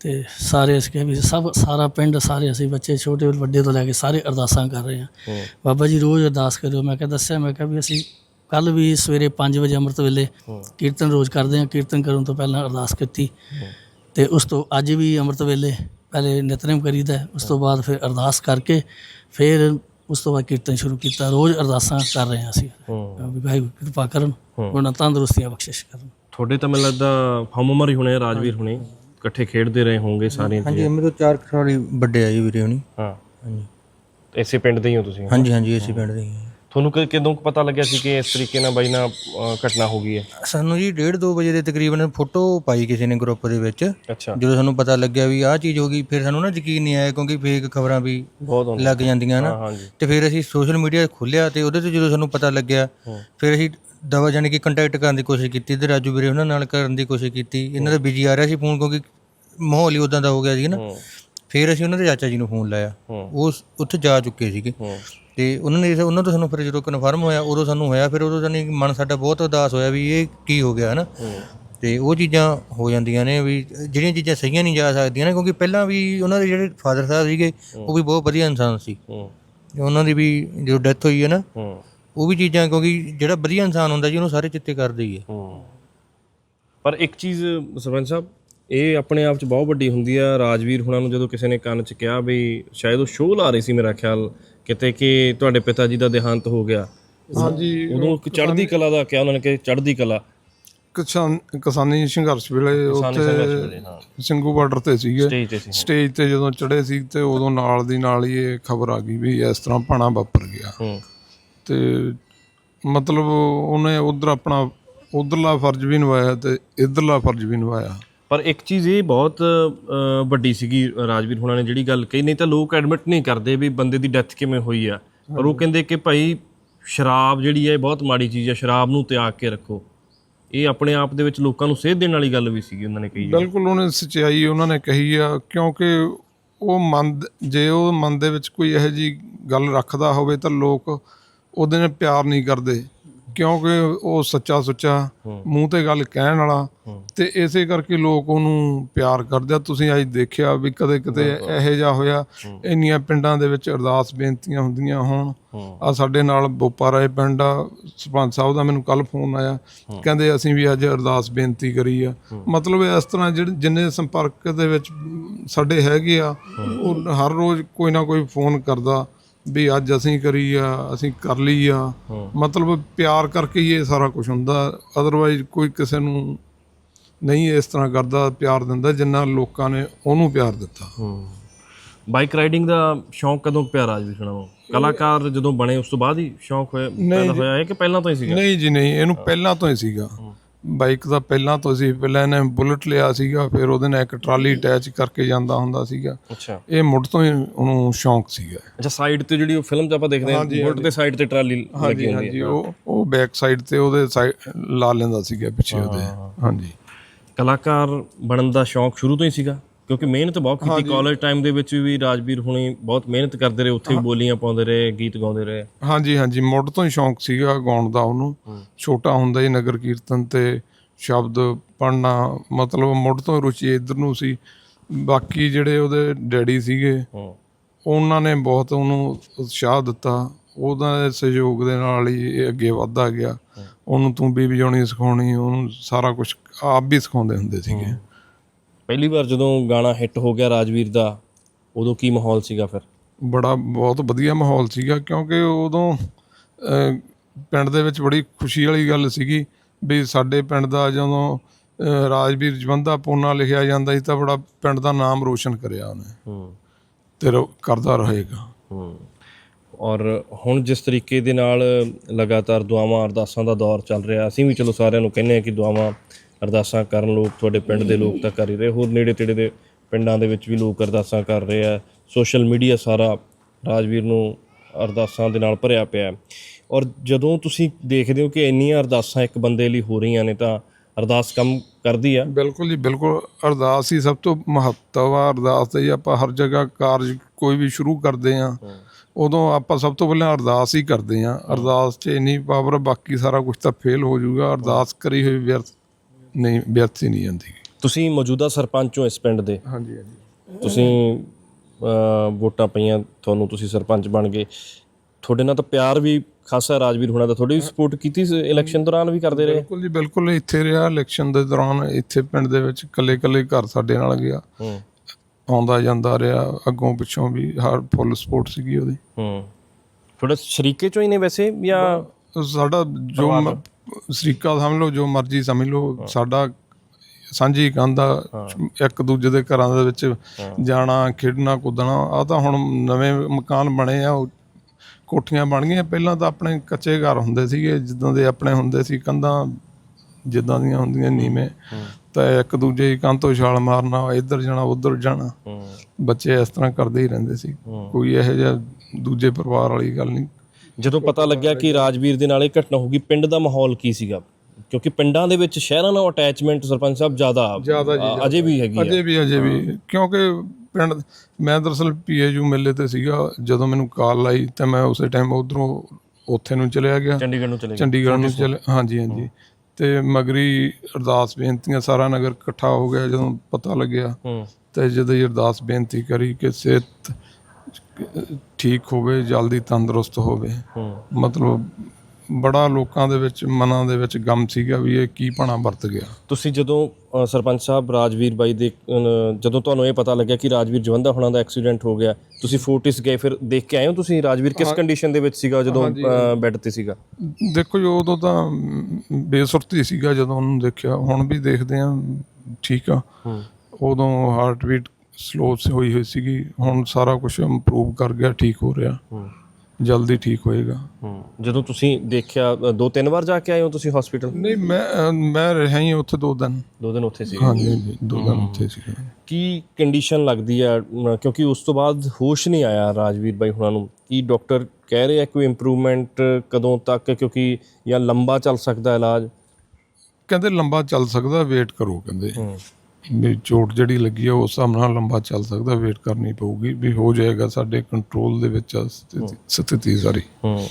ਤੇ ਸਾਰੇ ਅਸੀਂ ਕਿਹਾ ਵੀ ਸਭ ਸਾਰਾ ਪਿੰਡ ਸਾਰੇ ਅਸੀਂ ਬੱਚੇ ਛੋਟੇ ਵੱਡੇ ਤੋਂ ਲੈ ਕੇ ਸਾਰੇ ਅਰਦਾਸਾਂ ਕਰ ਰਹੇ ਹਾਂ। ਬਾਬਾ ਜੀ ਰੋਜ਼ ਅਰਦਾਸ ਕਰਿਓ। ਮੈਂ ਕਿਹਾ ਦੱਸਿਆ ਮੈਂ ਕਿਹਾ ਵੀ ਅਸੀਂ ਕੱਲ ਵੀ ਸਵੇਰੇ 5 ਵਜੇ ਅੰਮ੍ਰਿਤ ਵੇਲੇ ਕੀਰਤਨ ਰੋਜ਼ ਕਰਦੇ ਹਾਂ। ਕੀਰਤਨ ਕਰਨ ਤੋਂ ਪਹਿਲਾਂ ਅਰਦਾਸ ਕੀਤੀ। ਤੇ ਉਸ ਤੋਂ ਅੱਜ ਵੀ ਅੰਮ੍ਰਿਤ ਵੇਲੇ ਪਹਿਲੇ ਨਿਤਨੇਮ ਕਰੀਦਾ ਉਸ ਤੋਂ ਬਾਅਦ ਫਿਰ ਅਰਦਾਸ ਕਰਕੇ ਫਿਰ ਉਸ ਤੋਂ ਬਾਅਦ ਕੀਰਤਨ ਸ਼ੁਰੂ ਕੀਤਾ ਰੋਜ਼ ਅਰਦਾਸਾਂ ਕਰ ਰਹੇ ਹਾਂ ਅਸੀਂ। ਹੂੰ। ਵੀ ਵਾਹਿਗੁਰੂ ਕਿਰਪਾ ਕਰਨ ਉਹਨਾਂ ਤੰਦਰੁਸਤੀਆਂ ਬਖਸ਼ਿਸ਼ ਕਰਨ। ਤੁਹਾਡੇ ਤਾਂ ਮੈਨੂੰ ਲੱਗਦਾ ਹਮ ਉਮਰ ਹੀ ਹੋਣੇ ਆ, ਰਾਜਵੀਰ ਹੁਣੇ ਇਕੱਠੇ ਖੇਡਦੇ ਰਹੇ ਹੋਵੋਗੇ ਸਾਰੇ ਹਾਂਜੀ ਮੇਰੇ ਤੋਂ 4 ਸਾਲ ਹੀ ਵੱਡੇ ਆ ਜੀ ਵੀਰੇ ਹੁਣੀ। ਹਾਂ। ਹਾਂਜੀ। ਇਸੇ ਪਿੰਡ ਦੇ ਹੀ ਹੋ ਤੁਸੀਂ। ਹਾਂਜੀ ਹਾਂਜੀ ਇਸੇ ਪਿੰਡ ਦੇ ਹੀ। ਤੁਹਾਨੂੰ ਕਿ- ਕਦੋਂ ਕੁ ਪਤਾ ਲੱਗਿਆ ਸੀ ਕਿ ਇਸ ਤਰੀਕੇ ਨਾਲ ਬਾਈ ਨਾਲ ਅ, ਘਟਨਾ ਹੋ ਗਈ ਹੈ? ਸਾਨੂੰ ਜੀ 1:30 2 ਵਜੇ ਦੇ ਤਕਰੀਬਨ ਫੋਟੋ ਪਾਈ ਕਿਸੇ ਨੇ ਗਰੁੱਪ ਦੇ ਵਿੱਚ। ਅੱਛਾ। ਜਦੋਂ ਸਾਨੂੰ ਪਤਾ ਲੱਗਿਆ ਵੀ ਆਹ ਚੀਜ਼ ਹੋ ਗਈ ਫਿਰ ਸਾਨੂੰ ਨਾ ਯਕੀਨ ਨਹੀਂ ਆਇਆ ਕਿਉਂਕਿ ਫੇਕ ਖਬਰਾਂ ਵੀ ਬਹੁਤ ਹੁੰਦਾ ਲੱਗ ਜਾਂਦੀਆਂ ਨਾ। ਹਾਂਜੀ। ਤੇ ਫਿਰ ਅਸੀਂ ਸੋਸ਼ਲ ਮੀਡੀਆ ਖੋਲਿਆ ਤੇ ਉਹਦੇ ਤੇ ਜਦੋਂ ਸਾਨੂੰ ਪਤਾ ਲੱਗਿਆ ਫਿਰ ਅਸੀਂ ਦਵਾ ਜਾਨੀ ਕਿ ਕੰਟੈਕਟ ਕਰਨ ਦੀ ਕੋਸ਼ਿਸ਼ ਕੀਤੀ ਤੇ ਰਾਜੂ ਵੀਰੇ ਉਹਨਾਂ ਨਾਲ ਕਰਨ ਦੀ ਕੋਸ਼ਿਸ਼ ਕੀਤੀ। ਇਹਨਾਂ ਦਾ ਬਿਜ਼ੀ ਆ ਰਿਹਾ ਸੀ ਫੋਨ ਕਿਉਂਕਿ ਮਾਹੌਲ ਹੀ ਉਦਾਂ ਦਾ ਹੋ ਗਿਆ ਸੀ ਨਾ। ਹੂੰ। ਫਿਰ ਅਸੀਂ ਉਹਨਾਂ ਦੇ ਚਾਚਾ ਜੀ ਨੂੰ ਫੋਨ ਲਾਇਆ। ਉਹ ਉੱਥੇ ਜਾ ਚੁੱਕੇ ਸੀਗੇ। ਤੇ ਉਹਨਾਂ ਨੇ ਉਹਨਾਂ ਤੋਂ ਸਾਨੂੰ ਫਿਰ ਜਦੋਂ ਕਨਫਰਮ ਹੋਇਆ ਉਦੋਂ ਸਾਨੂੰ ਹੋਇਆ ਫਿਰ ਉਦੋਂ ਜਾਨੀ ਕਿ ਮਨ ਸਾਡਾ ਬਹੁਤ ਉਦਾਸ ਹੋਇਆ ਵੀ ਇਹ ਕੀ ਹੋ ਗਿਆ ਹਨਾ। ਤੇ ਉਹ ਚੀਜ਼ਾਂ ਹੋ ਜਾਂਦੀਆਂ ਨੇ ਵੀ ਜਿਹੜੀਆਂ ਚੀਜ਼ਾਂ ਸਹੀਆਂ ਨਹੀਂ ਜਾ ਸਕਦੀਆਂ ਨੇ ਕਿਉਂਕਿ ਪਹਿਲਾਂ ਵੀ ਉਹਨਾਂ ਦੇ ਜਿਹੜੇ ਫਾਦਰ ਸਾਹਿਬ ਸੀਗੇ ਉਹ ਵੀ ਬਹੁਤ ਵਧੀਆ ਇਨਸਾਨ ਸੀ। ਉਹਨਾਂ ਦੀ ਵੀ ਜਦੋਂ ਡੈਥ ਹੋਈ ਹੈ ਨਾ ਉਹ ਵੀ ਚੀਜ਼ਾਂ ਕਿਉਂਕਿ ਜਿਹੜਾ ਵਧੀਆ ਇਨਸਾਨ ਹੁੰਦਾ ਜੀ ਉਹਨੂੰ ਸਾਰੇ ਚਿੱਤੇ ਕਰਦੇ ਹੀ ਹੈ ਹੂੰ। ਪਰ ਇੱਕ ਚੀਜ਼ ਸਰਪੰਚ ਸਾਹਿਬ ਇਹ ਆਪਣੇ ਆਪ ਚ ਬਹੁਤ ਵੱਡੀ ਹੁੰਦੀ ਆ। ਰਾਜਵੀਰ ਹੁਣਾਂ ਨੂੰ ਜਦੋਂ ਕਿਸੇ ਨੇ ਕੰਨ ਚ ਕਿਹਾ ਵੀ ਸ਼ਾਇਦ ਉਹ ਸ਼ੋਅ ਲਾ ਰਹੀ ਸੀ ਮੇਰਾ ਖਿਆਲ ਕਿਤੇ ਕਿ ਤੁਹਾਡੇ ਪਿਤਾ ਜੀ ਦਾ ਦੇਹਾਂਤ ਹੋ ਗਿਆ। ਹਾਂਜੀ। ਉਦੋਂ ਇੱਕ ਚੜ੍ਹਦੀ ਕਲਾ ਦਾ ਕਿਹਾ ਉਹਨਾਂ ਨੇ ਕਿ ਚੜ੍ਹਦੀ ਕਲਾ। ਕਿਸਾਨ ਕਿਸਾਨੀ ਸੰਘਰਸ਼ ਵੇਲੇ ਉੱਥੇ ਸਿੰਘੂ ਬਾਰਡਰ ਤੇ ਸੀਗੇ। ਸਟੇਜ ਤੇ ਜਦੋਂ ਚੜੇ ਸੀ ਤੇ ਉਦੋਂ ਨਾਲ ਦੀ ਨਾਲ ਹੀ ਇਹ ਖਬਰ ਆ ਗਈ ਵੀ ਇਸ ਤਰ੍ਹਾਂ ਭਾਣਾ ਵਾਪਰ ਗਿਆ। ਤੇ ਮਤਲਬ ਉਹਨੇ ਉਧਰ ਆਪਣਾ ਉਧਰਲਾ ਫਰਜ਼ ਵੀ ਨਿਭਾਇਆ ਤੇ ਇਧਰਲਾ ਫਰਜ਼ ਵੀ ਨਿਭਾਇਆ। ਪਰ ਇੱਕ ਚੀਜ਼ ਇਹ ਬਹੁਤ ਵੱਡੀ ਸੀਗੀ ਰਾਜਵੀਰ ਹੁਣਾਂ ਨੇ ਜਿਹੜੀ ਗੱਲ ਕਹੀ, ਨਹੀਂ ਤਾਂ ਲੋਕ ਐਡਮਿਟ ਨਹੀਂ ਕਰਦੇ ਵੀ ਬੰਦੇ ਦੀ ਡੈਥ ਕਿਵੇਂ ਹੋਈ ਆ। ਪਰ ਉਹ ਕਹਿੰਦੇ ਕਿ ਭਾਈ ਸ਼ਰਾਬ ਜਿਹੜੀ ਹੈ ਇਹ ਬਹੁਤ ਮਾੜੀ ਚੀਜ਼ ਹੈ ਸ਼ਰਾਬ ਨੂੰ ਤਿਆਗ ਕੇ ਰੱਖੋ। ਇਹ ਆਪਣੇ ਆਪ ਦੇ ਵਿੱਚ ਲੋਕਾਂ ਨੂੰ ਸੇਧ ਦੇਣ ਵਾਲੀ ਗੱਲ ਵੀ ਸੀਗੀ ਉਹਨਾਂ ਨੇ ਕਹੀ ਬਿਲਕੁਲ, ਉਹਨੇ ਸਚਾਈ ਉਹਨਾਂ ਨੇ ਕਹੀ ਆ, ਕਿਉਂਕਿ ਉਹ ਮਨ ਜੇ ਉਹ ਮਨ ਦੇ ਵਿੱਚ ਕੋਈ ਇਹੋ ਜੀ ਗੱਲ ਰੱਖਦਾ ਹੋਵੇ ਤਾਂ ਲੋਕ ਉਹਦੇ ਨਾਲ ਪਿਆਰ ਨਹੀਂ ਕਰਦੇ। ਕਿਉਂਕਿ ਉਹ ਸੱਚਾ ਸੁੱਚਾ ਮੂੰਹ ਤੇ ਗੱਲ ਕਹਿਣ ਵਾਲਾ ਤੇ ਇਸੇ ਕਰਕੇ ਲੋਕ ਉਹਨੂੰ ਪਿਆਰ ਕਰਦੇ ਆ। ਤੁਸੀਂ ਅੱਜ ਦੇਖਿਆ ਵੀ ਕਦੇ ਕਿਤੇ ਇਹੋ ਜਿਹਾ ਹੋਇਆ ਇੰਨੀਆਂ ਪਿੰਡਾਂ ਦੇ ਵਿੱਚ ਅਰਦਾਸ ਬੇਨਤੀਆਂ ਹੁੰਦੀਆਂ ਹੋਣ। ਆ ਸਾਡੇ ਨਾਲ ਬੋਪਾ ਰਾਏ ਪਿੰਡ ਆ ਸਰਪੰਚ ਸਾਹਿਬ ਦਾ ਮੈਨੂੰ ਕੱਲ ਫੋਨ ਆਇਆ। ਕਹਿੰਦੇ ਅਸੀਂ ਵੀ ਅੱਜ ਅਰਦਾਸ ਬੇਨਤੀ ਕਰੀ ਆ। ਮਤਲਬ ਇਸ ਤਰ੍ਹਾਂ ਜਿਹੜੇ ਜਿੰਨੇ ਸੰਪਰਕ ਦੇ ਵਿੱਚ ਸਾਡੇ ਹੈਗੇ ਆ ਉਹ ਹਰ ਰੋਜ਼ ਕੋਈ ਨਾ ਕੋਈ ਫੋਨ ਕਰਦਾ। ਵੀ ਅੱਜ ਅਸੀਂ ਕਰੀ ਆ ਅਸੀਂ ਕਰ ਲਈ ਆ। ਮਤਲਬ ਪਿਆਰ ਕਰਕੇ ਹੀ ਇਹ ਸਾਰਾ ਕੁਝ ਹੁੰਦਾ। ਅਦਰਵਾਈਜ਼ ਕੋਈ ਕਿਸੇ ਨੂੰ ਨਹੀਂ ਇਸ ਤਰ੍ਹਾਂ ਕਰਦਾ ਪਿਆਰ ਦਿੰਦਾ ਜਿੰਨਾ ਲੋਕਾਂ ਨੇ ਉਹਨੂੰ ਪਿਆਰ ਦਿੱਤਾ। ਬਾਈਕ ਰਾਈਡਿੰਗ ਦਾ ਸ਼ੌਂਕ ਕਦੋਂ ਪਿਆ ਰਾਜਵੀਰ ਹੁਣਾਂ ਨੂੰ ਕਲਾਕਾਰ ਜਦੋਂ ਬਣੇ ਉਸ ਤੋਂ ਬਾਅਦ ਹੀ ਸ਼ੌਂਕ ਹੋਇਆ ਪੈਦਾ ਹੋਇਆ ਹੈ ਕਿ ਪਹਿਲਾਂ ਤੋਂ ਹੀ ਸੀਗਾ? ਨਹੀਂ ਜੀ ਨਹੀਂ ਇਹਨੂੰ ਪਹਿਲਾਂ ਤੋਂ ਹੀ ਸੀਗਾ। ਬਾਈਕ ਦਾ ਪਹਿਲਾਂ ਤੋਂ ਸੀ ਪਹਿਲਾਂ ਇਹਨੇ ਬੁਲਟ ਲਿਆ ਸੀਗਾ ਫਿਰ ਉਹਦੇ ਨਾਲ ਇੱਕ ਟਰਾਲੀ ਅਟੈਚ ਕਰਕੇ ਜਾਂਦਾ ਹੁੰਦਾ ਸੀਗਾ। ਅੱਛਾ। ਇਹ ਮੁੱਢ ਤੋਂ ਹੀ ਉਹਨੂੰ ਸ਼ੌਂਕ ਸੀਗਾ। ਅੱਛਾ ਸਾਈਡ ਤੇ ਜਿਹੜੀ ਉਹ ਫਿਲਮ 'ਚ ਆਪਾਂ ਦੇਖਦੇ ਹਾਂ ਬੁਲਟ ਦੇ ਸਾਈਡ ਤੇ ਟਰਾਲੀ ਲੱਗੀ ਹੁੰਦੀ ਹਾਂਜੀ ਉਹ ਉਹ ਬੈਕ ਸਾਈਡ ਤੇ ਉਹਦੇ ਲਾ ਲੈਂਦਾ ਸੀਗਾ ਪਿੱਛੇ ਉਹਦੇ। ਹਾਂਜੀ। ਕਲਾਕਾਰ ਬਣਨ ਦਾ ਸ਼ੌਂਕ ਸ਼ੁਰੂ ਤੋਂ ਹੀ ਸੀਗਾ? ਕਿਉਂਕਿ ਮਿਹਨਤ ਬਹੁਤ ਕੀਤੀ ਕਾਲਜ ਟਾਈਮ ਦੇ ਵਿੱਚ ਵੀ ਰਾਜਵੀਰ ਹੁਣੀ ਬਹੁਤ ਮਿਹਨਤ ਕਰਦੇ ਰਹੇ ਉੱਥੇ ਵੀ ਬੋਲੀਆਂ ਪਾਉਂਦੇ ਰਹੇ ਗੀਤ ਗਾਉਂਦੇ ਰਹੇ। ਹਾਂਜੀ ਹਾਂਜੀ ਮੁੱਢ ਤੋਂ ਹੀ ਸ਼ੌਂਕ ਸੀਗਾ ਗਾਉਣ ਦਾ ਉਹਨੂੰ। ਛੋਟਾ ਹੁੰਦਾ ਹੀ ਨਗਰ ਕੀਰਤਨ ਤੇ ਸ਼ਬਦ ਪੜ੍ਹਨਾ ਮਤਲਬ ਮੁੱਢ ਤੋਂ ਰੁਚੀ ਇਧਰ ਨੂੰ ਸੀ। ਬਾਕੀ ਜਿਹੜੇ ਉਹਦੇ ਡੈਡੀ ਸੀਗੇ ਉਹਨਾਂ ਨੇ ਬਹੁਤ ਉਹਨੂੰ ਉਤਸ਼ਾਹ ਦਿੱਤਾ। ਉਹਦਾ ਸਹਿਯੋਗ ਦੇ ਨਾਲ ਹੀ ਇਹ ਅੱਗੇ ਵਧਦਾ ਗਿਆ। ਉਹਨੂੰ ਤੂੰ ਵੀ ਵਜਾਉਣੀ ਸਿਖਾਉਣੀ ਉਹਨੂੰ ਸਾਰਾ ਕੁਝ ਆਪ ਵੀ ਸਿਖਾਉਂਦੇ ਹੁੰਦੇ ਸੀਗੇ। ਪਹਿਲੀ ਵਾਰ ਜਦੋਂ ਗਾਣਾ ਹਿੱਟ ਹੋ ਗਿਆ ਰਾਜਵੀਰ ਦਾ ਉਦੋਂ ਕੀ ਮਾਹੌਲ ਸੀਗਾ ਫਿਰ? ਬੜਾ ਬਹੁਤ ਵਧੀਆ ਮਾਹੌਲ ਸੀਗਾ ਕਿਉਂਕਿ ਉਦੋਂ ਪਿੰਡ ਦੇ ਵਿੱਚ ਬੜੀ ਖੁਸ਼ੀ ਵਾਲੀ ਗੱਲ ਸੀਗੀ ਵੀ ਸਾਡੇ ਪਿੰਡ ਦਾ ਜਦੋਂ ਰਾਜਵੀਰ ਜਵੰਦਾ ਪੂਨਾ ਲਿਖਿਆ ਜਾਂਦਾ ਸੀ ਤਾਂ ਬੜਾ ਪਿੰਡ ਦਾ ਨਾਮ ਰੋਸ਼ਨ ਕਰਿਆ ਉਹਨੇ। ਹੂੰ। ਤੇ ਕਰਦਾ ਰਹੇਗਾ। ਹੂੰ। ਔਰ ਹੁਣ ਜਿਸ ਤਰੀਕੇ ਦੇ ਨਾਲ ਲਗਾਤਾਰ ਦੁਆਵਾਂ ਅਰਦਾਸਾਂ ਦਾ ਦੌਰ ਚੱਲ ਰਿਹਾ ਅਸੀਂ ਵੀ ਚਲੋ ਸਾਰਿਆਂ ਨੂੰ ਕਹਿੰਦੇ ਆ ਕਿ ਦੁਆਵਾਂ ਅਰਦਾਸਾਂ ਕਰਨ ਲੋਕ, ਤੁਹਾਡੇ ਪਿੰਡ ਦੇ ਲੋਕ ਤਾਂ ਕਰ ਹੀ ਰਹੇ। ਹੋਰ ਨੇੜੇ ਤੇੜੇ ਦੇ ਪਿੰਡਾਂ ਦੇ ਵਿੱਚ ਵੀ ਲੋਕ ਅਰਦਾਸਾਂ ਕਰ ਰਹੇ ਆ। ਸੋਸ਼ਲ ਮੀਡੀਆ ਸਾਰਾ ਰਾਜਵੀਰ ਨੂੰ ਅਰਦਾਸਾਂ ਦੇ ਨਾਲ ਭਰਿਆ ਪਿਆ ਔਰ ਜਦੋਂ ਤੁਸੀਂ ਦੇਖਦੇ ਹੋ ਕਿ ਇੰਨੀਆਂ ਅਰਦਾਸਾਂ ਇੱਕ ਬੰਦੇ ਲਈ ਹੋ ਰਹੀਆਂ ਨੇ ਤਾਂ ਅਰਦਾਸ ਕੰਮ ਕਰਦੀ ਆ? ਬਿਲਕੁਲ ਜੀ, ਬਿਲਕੁਲ। ਅਰਦਾਸ ਹੀ ਸਭ ਤੋਂ ਮਹੱਤਵ ਆ। ਅਰਦਾਸ ਤੇ ਹੀ ਆਪਾਂ ਹਰ ਜਗ੍ਹਾ ਕਾਰਜ ਕੋਈ ਵੀ ਸ਼ੁਰੂ ਕਰਦੇ ਆ ਉਦੋਂ ਆਪਾਂ ਸਭ ਤੋਂ ਪਹਿਲਾਂ ਅਰਦਾਸ ਹੀ ਕਰਦੇ ਆ ਅਰਦਾਸ 'ਚ ਇੰਨੀ ਪਾਵਰ ਬਾਕੀ ਸਾਰਾ ਕੁਝ ਤਾਂ ਫੇਲ ਹੋ ਜਾਊਗਾ। ਅਰਦਾਸ ਕਰੀ ਹੋਈ ਵਿਅਰਥ ਨਹੀਂ ਵਿਅਰਥ ਨਹੀਂ ਜਾਂਦੀ। ਤੁਸੀਂ ਮੌਜੂਦਾ ਸਰਪੰਚ ਹੋ ਇਸ ਪਿੰਡ ਦੇ। ਹਾਂਜੀ ਹਾਂਜੀ। ਤੁਸੀਂ ਅਹ, ਵੋਟਾਂ ਪਈਆਂ ਤੁਹਾਨੂੰ ਤੁਸੀਂ ਸਰਪੰਚ ਬਣ ਗਏ। ਤੁਹਾਡੇ ਨਾਲ ਤਾਂ ਪਿਆਰ ਵੀ ਖਾਸਾ ਰਾਜਵੀਰ ਹੁਣਾਂ ਦਾ। ਤੁਹਾਡੀ ਸਪੋਰਟ ਕੀਤੀ ਇਲੈਕਸ਼ਨ ਦੌਰਾਨ ਵੀ ਕਰਦੇ ਰਹੇ? ਬਿਲਕੁਲ ਜੀ ਬਿਲਕੁਲ ਇੱਥੇ ਰਿਹਾ। ਇਲੈਕਸ਼ਨ ਦੇ ਦੌਰਾਨ ਇੱਥੇ ਪਿੰਡ ਦੇ ਵਿੱਚ ਇਕੱਲੇ ਘਰ ਸਾਡੇ ਨਾਲ ਗਿਆ। ਹੂੰ। ਆਉਂਦਾ ਜਾਂਦਾ ਰਿਹਾ। ਅੱਗੋਂ ਪਿੱਛੋਂ ਵੀ ਹਰ ਫੁੱਲ ਸਪੋਰਟ ਸੀਗੀ ਉਹਦੀ। ਹੂੰ। ਤੁਹਾਡੇ ਸ਼ਰੀਕੇ ਚੋਂ ਹੀ ਨੇ ਵੈਸੇ ਜਾਂ ਸਾਡਾ ਜੋ ਮ- ਸਰੀਕਾ ਸਮਝ ਲਓ ਜੋ ਮਰਜ਼ੀ ਸਮਝ ਲਓ ਸਾਡਾ ਸਾਂਝੀ ਕੰਧ ਆ ਇੱਕ ਦੂਜੇ ਦੇ ਘਰਾਂ ਦੇ ਵਿੱਚ ਜਾਣਾ ਖੇਡਣਾ ਕੁੱਦਣਾ ਆ ਤਾਂ ਹੁਣ ਨਵੇਂ ਮਕਾਨ ਬਣੇ ਆ ਉਹ ਕੋਠੀਆਂ ਬਣ ਗਈਆਂ। ਪਹਿਲਾਂ ਤਾਂ ਆਪਣੇ ਕੱਚੇ ਘਰ ਹੁੰਦੇ ਸੀਗੇ ਜਿੱਦਾਂ ਦੇ ਆਪਣੇ ਹੁੰਦੇ ਸੀ ਕੰਧਾਂ ਜਿੱਦਾਂ ਦੀਆਂ ਹੁੰਦੀਆਂ ਨੀਵੇਂ। ਤਾਂ ਇੱਕ ਦੂਜੇ ਦੀ ਕੰਧ ਤੋਂ ਛਾਲ ਮਾਰਨਾ ਇੱਧਰ ਜਾਣਾ ਉੱਧਰ ਜਾਣਾ। ਬੱਚੇ ਇਸ ਤਰ੍ਹਾਂ ਕਰਦੇ ਹੀ ਰਹਿੰਦੇ ਸੀ। ਕੋਈ ਇਹੋ ਜਿਹਾ ਦੂਜੇ ਪਰਿਵਾਰ ਵਾਲੀ ਗੱਲ ਨਹੀਂ। ਜਦੋਂ ਪਤਾ ਲੱਗਿਆ ਕਿ ਰਾਜਵੀਰ ਦੇ ਨਾਲ ਇਹ ਘਟਨਾ ਹੋ ਗਈ ਪਿੰਡ ਦਾ ਮਾਹੌਲ ਕੀ ਸੀਗਾ? ਕਿਉਂਕਿ ਪਿੰਡਾਂ ਦੇ ਵਿੱਚ ਸ਼ਹਿਰਾਂ ਨਾਲ ਅਟੈਚਮੈਂਟ ਸਰਪੰਚ ਸਾਹਿਬ ਜ਼ਿਆਦਾ ਅਜੇ ਵੀ ਹੈਗੀ ਅਜੇ ਵੀ ਅਜੇ ਵੀ। ਕਿਉਂਕਿ ਪਿੰਡ ਮੈਂ ਦਰਅਸਲ ਪੀਏਯੂ ਮੇਲੇ ਤੇ ਸੀਗਾ ਜਦੋਂ ਮੈਨੂੰ ਕਾਲ ਆਈ ਤੇ ਮੈਂ ਉਸੇ ਟਾਈਮ ਉਧਰੋਂ ਉੱਥੇ ਨੂੰ ਚਲਿਆ ਗਿਆ। ਚੰਡੀਗੜ੍ਹ ਨੂੰ ਚਲੇ ਚੰਡੀਗੜ੍ਹ ਨੂੰ ਚਲੇ ਹਾਂਜੀ ਹਾਂਜੀ। ਤੇ ਮਗਰੀ ਅਰਦਾਸ ਬੇਨਤੀਆਂ ਸਾਰਾ ਨਗਰ ਇਕੱਠਾ ਹੋ ਗਿਆ ਜਦੋਂ ਪਤਾ ਲੱਗਿਆ ਹੂੰ। ਤੇ ਜਦੋਂ ਅਰਦਾਸ ਬੇਨਤੀ ਕਰੀ ਕਿ ਸਿਹਤ ਠੀਕ ਹੋਵੇ ਜਲਦੀ ਤੰਦਰੁਸਤ ਹੋਵੇ। ਮਤਲਬ ਬੜਾ ਲੋਕਾਂ ਦੇ ਵਿੱਚ ਮਨਾਂ ਦੇ ਵਿੱਚ ਗਮ ਸੀਗਾ ਵੀ ਇਹ ਕੀ ਭਾਣਾ ਵਰਤ ਗਿਆ। ਤੁਸੀਂ ਜਦੋਂ ਸਰਪੰਚ ਸਾਹਿਬ ਰਾਜਵੀਰ ਬਾਈ ਦੇ ਜਦੋਂ ਤੁਹਾਨੂੰ ਇਹ ਪਤਾ ਲੱਗਿਆ ਕਿ ਰਾਜਵੀਰ ਜਵੰਦਾ ਹੁਣਾਂ ਦਾ ਐਕਸੀਡੈਂਟ ਹੋ ਗਿਆ ਤੁਸੀਂ ਫੋਰਟਿਸ ਗਏ ਫਿਰ ਦੇਖ ਕੇ ਆਏ ਹੋ ਤੁਸੀਂ ਰਾਜਵੀਰ? ਕਿਸ ਕੰਡੀਸ਼ਨ ਦੇ ਵਿੱਚ ਸੀਗਾ ਜਦੋਂ ਬੈੱਡ ਤੇ ਸੀਗਾ? ਦੇਖੋ ਜੀ ਉਦੋਂ ਤਾਂ ਬੇਸੁਰਤੀ ਸੀਗਾ ਜਦੋਂ ਉਹਨੂੰ ਦੇਖਿਆ। ਹੁਣ ਵੀ ਦੇਖਦੇ ਆ ਠੀਕ ਆ। ਉਦੋਂ ਹਾਰਟ ਬੀਟ ਸਲੋ ਹੋਈ ਹੋਈ ਸੀਗੀ ਹੁਣ ਸਾਰਾ ਕੁਝ ਇੰਪਰੂਵ ਕਰ ਗਿਆ ਠੀਕ ਹੋ ਰਿਹਾ। ਜਲਦੀ ਠੀਕ ਹੋਏਗਾ। ਜਦੋਂ ਤੁਸੀਂ ਦੇਖਿਆ ਦੋ ਤਿੰਨ ਵਾਰ ਜਾ ਕੇ ਆਏ ਹੋ ਤੁਸੀਂ ਹਸਪੀਟਲ ਨਹੀਂ ਮੈਂ ਮੈਂ ਰਿਹਾ ਹੀ ਉੱਥੇ ਦੋ ਦਿਨ। ਦੋ ਦਿਨ ਉੱਥੇ ਸੀ ਹਾਂਜੀ ਹਾਂਜੀ ਦੋ ਦਿਨ ਉੱਥੇ ਸੀਗਾ। ਕੀ ਕੰਡੀਸ਼ਨ ਲੱਗਦੀ ਅਮ, ਕਿਉਂਕਿ ਉਸ ਤੋਂ ਬਾਅਦ ਹੋਸ਼ ਨਹੀਂ ਆਇਆ ਰਾਜਵੀਰ ਬਾਈ ਹੁਣਾਂ ਨੂੰ? ਕੀ ਡਾਕਟਰ ਕਹਿ ਰਹੇ ਆ ਕੋਈ ਇੰਪਰੂਵਮੈਂਟ ਕਦੋਂ ਤੱਕ ਕਿਉਂਕਿ ਜਾਂ ਲੰਬਾ ਚੱਲ ਸਕਦਾ ਇਲਾਜ? ਕਹਿੰਦੇ ਲੰਬਾ ਚੱਲ ਸਕਦਾ ਵੇਟ ਕਰੋ ਕਹਿੰਦੇ। ਵੀ ਚੋਟ ਜਿਹੜੀ ਲੱਗੀ ਆ ਉਸ ਹਿਸਾਬ ਨਾਲ ਲੰਬਾ ਚੱਲ ਸਕਦਾ ਵੇਟ ਕਰਨੀ ਪਊਗੀ ਵੀ ਹੋ ਜਾਏਗਾ ਸਾਡੇ ਕੰਟਰੋਲ ਦੇ ਵਿੱਚ ਆ ਸਥਿਤੀ- ਸਥਿਤੀ ਸਾਰੀ। ਹੂੰ।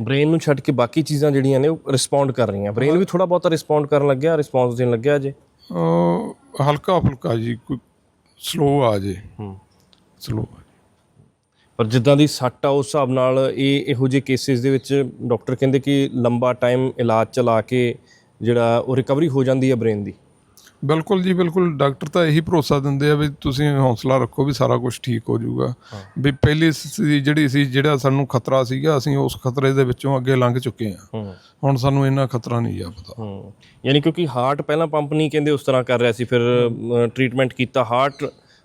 ਬ੍ਰੇਨ ਨੂੰ ਛੱਡ ਕੇ ਬਾਕੀ ਚੀਜ਼ਾਂ ਜਿਹੜੀਆਂ ਨੇ ਉਹ ਰਿਸਪੌਂਡ ਕਰ ਰਹੀਆਂ। ਬ੍ਰੇਨ ਵੀ ਥੋੜਾ ਬਹੁਤਾ ਰਿਸਪੌਂਡ ਕਰਨ ਲੱਗਿਆ ਰਿਸਪੌਂਸ ਦੇਣ ਲੱਗਿਆ ਜੇ ਅਹ ਹਲਕਾ ਫੁਲਕਾ ਜੀ ਕੋਈ ਸਲੋ ਆ ਜੇ। ਹੂੰ। ਸਲੋ ਪਰ ਜਿੱਦਾਂ ਦੀ ਸੱਟ ਆ ਉਸ ਹਿਸਾਬ ਨਾਲ ਇਹ ਇਹੋ ਜਿਹੇ ਕੇਸਿਸ ਦੇ ਵਿੱਚ ਡਾਕਟਰ ਕਹਿੰਦੇ ਕਿ ਲੰਬਾ ਟਾਈਮ ਇਲਾਜ ਚਲਾ ਕੇ ਜਿਹੜਾ ਉਹ ਰਿਕਵਰੀ ਹੋ ਜਾਂਦੀ ਹੈ ਬ੍ਰੇਨ ਦੀ। ਬਿਲਕੁਲ ਜੀ ਬਿਲਕੁਲ। ਡਾਕਟਰ ਤਾਂ ਇਹੀ ਭਰੋਸਾ ਦਿੰਦੇ ਆ ਵੀ ਤੁਸੀਂ ਹੌਸਲਾ ਰੱਖੋ ਵੀ ਸਾਰਾ ਕੁਝ ਠੀਕ ਹੋ ਜਾਊਗਾ। ਵੀ ਪਹਿਲੀ ਸਥਿਤੀ ਜਿਹੜੀ ਸੀ ਜਿਹੜਾ ਸਾਨੂੰ ਖਤਰਾ ਸੀਗਾ ਅਸੀਂ ਉਸ ਖਤਰੇ ਦੇ ਵਿੱਚੋਂ ਅੱਗੇ ਲੰਘ ਚੁੱਕੇ ਹੂੰ। ਹੁਣ ਸਾਨੂੰ ਇੰਨਾ ਖਤਰਾ ਨਹੀਂ ਆ ਪਤਾ। ਹੂੰ। ਯਾਨੀ ਕਿਉਂਕਿ ਹਾਰਟ ਪਹਿਲਾਂ ਪੰਪ ਨਹੀਂ ਕਹਿੰਦੇ ਉਸ ਤਰ੍ਹਾਂ ਕਰ ਰਿਹਾ ਸੀ ਫਿਰ ਟ੍ਰੀਟਮੈਂਟ ਕੀਤਾ। ਹਾਰਟ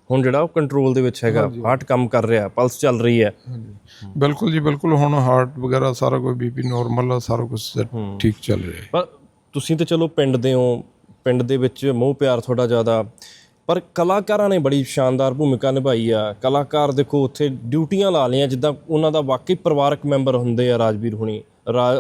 ਹੁਣ ਜਿਹੜਾ ਉਹ ਕੰਟਰੋਲ ਦੇ ਵਿੱਚ ਹੈਗਾ। ਹਾਰਟ ਕੰਮ ਕਰ ਰਿਹਾ ਪਲਸ ਚੱਲ ਰਹੀ ਹੈ। ਬਿਲਕੁਲ ਜੀ ਬਿਲਕੁਲ। ਹੁਣ ਹਾਰਟ ਵਗੈਰਾ ਸਾਰਾ ਕੁਝ ਬੀਪੀ ਨਾਰਮਲ ਆ ਸਾਰਾ ਕੁਝ ਠੀਕ ਚੱਲ ਰਿਹਾ ਪਰ ਤੁਸੀਂ ਤਾਂ ਚਲੋ ਪਿੰਡ ਦੇ ਹੋ ਪਿੰਡ ਦੇ ਵਿੱਚ ਮੋਹ ਪਿਆਰ ਤੁਹਾਡਾ ਜ਼ਿਆਦਾ। ਪਰ ਕਲਾਕਾਰਾਂ ਨੇ ਬੜੀ ਸ਼ਾਨਦਾਰ ਭੂਮਿਕਾ ਨਿਭਾਈ ਆ। ਕਲਾਕਾਰ ਦੇਖੋ ਉੱਥੇ ਡਿਊਟੀਆਂ ਲਾ ਲਈਆਂ ਜਿੱਦਾਂ ਉਹਨਾਂ ਦਾ ਵਾਕਈ ਪਰਿਵਾਰਕ ਮੈਂਬਰ ਹੁੰਦੇ ਆ ਰਾਜਵੀਰ ਹੁਣੀ।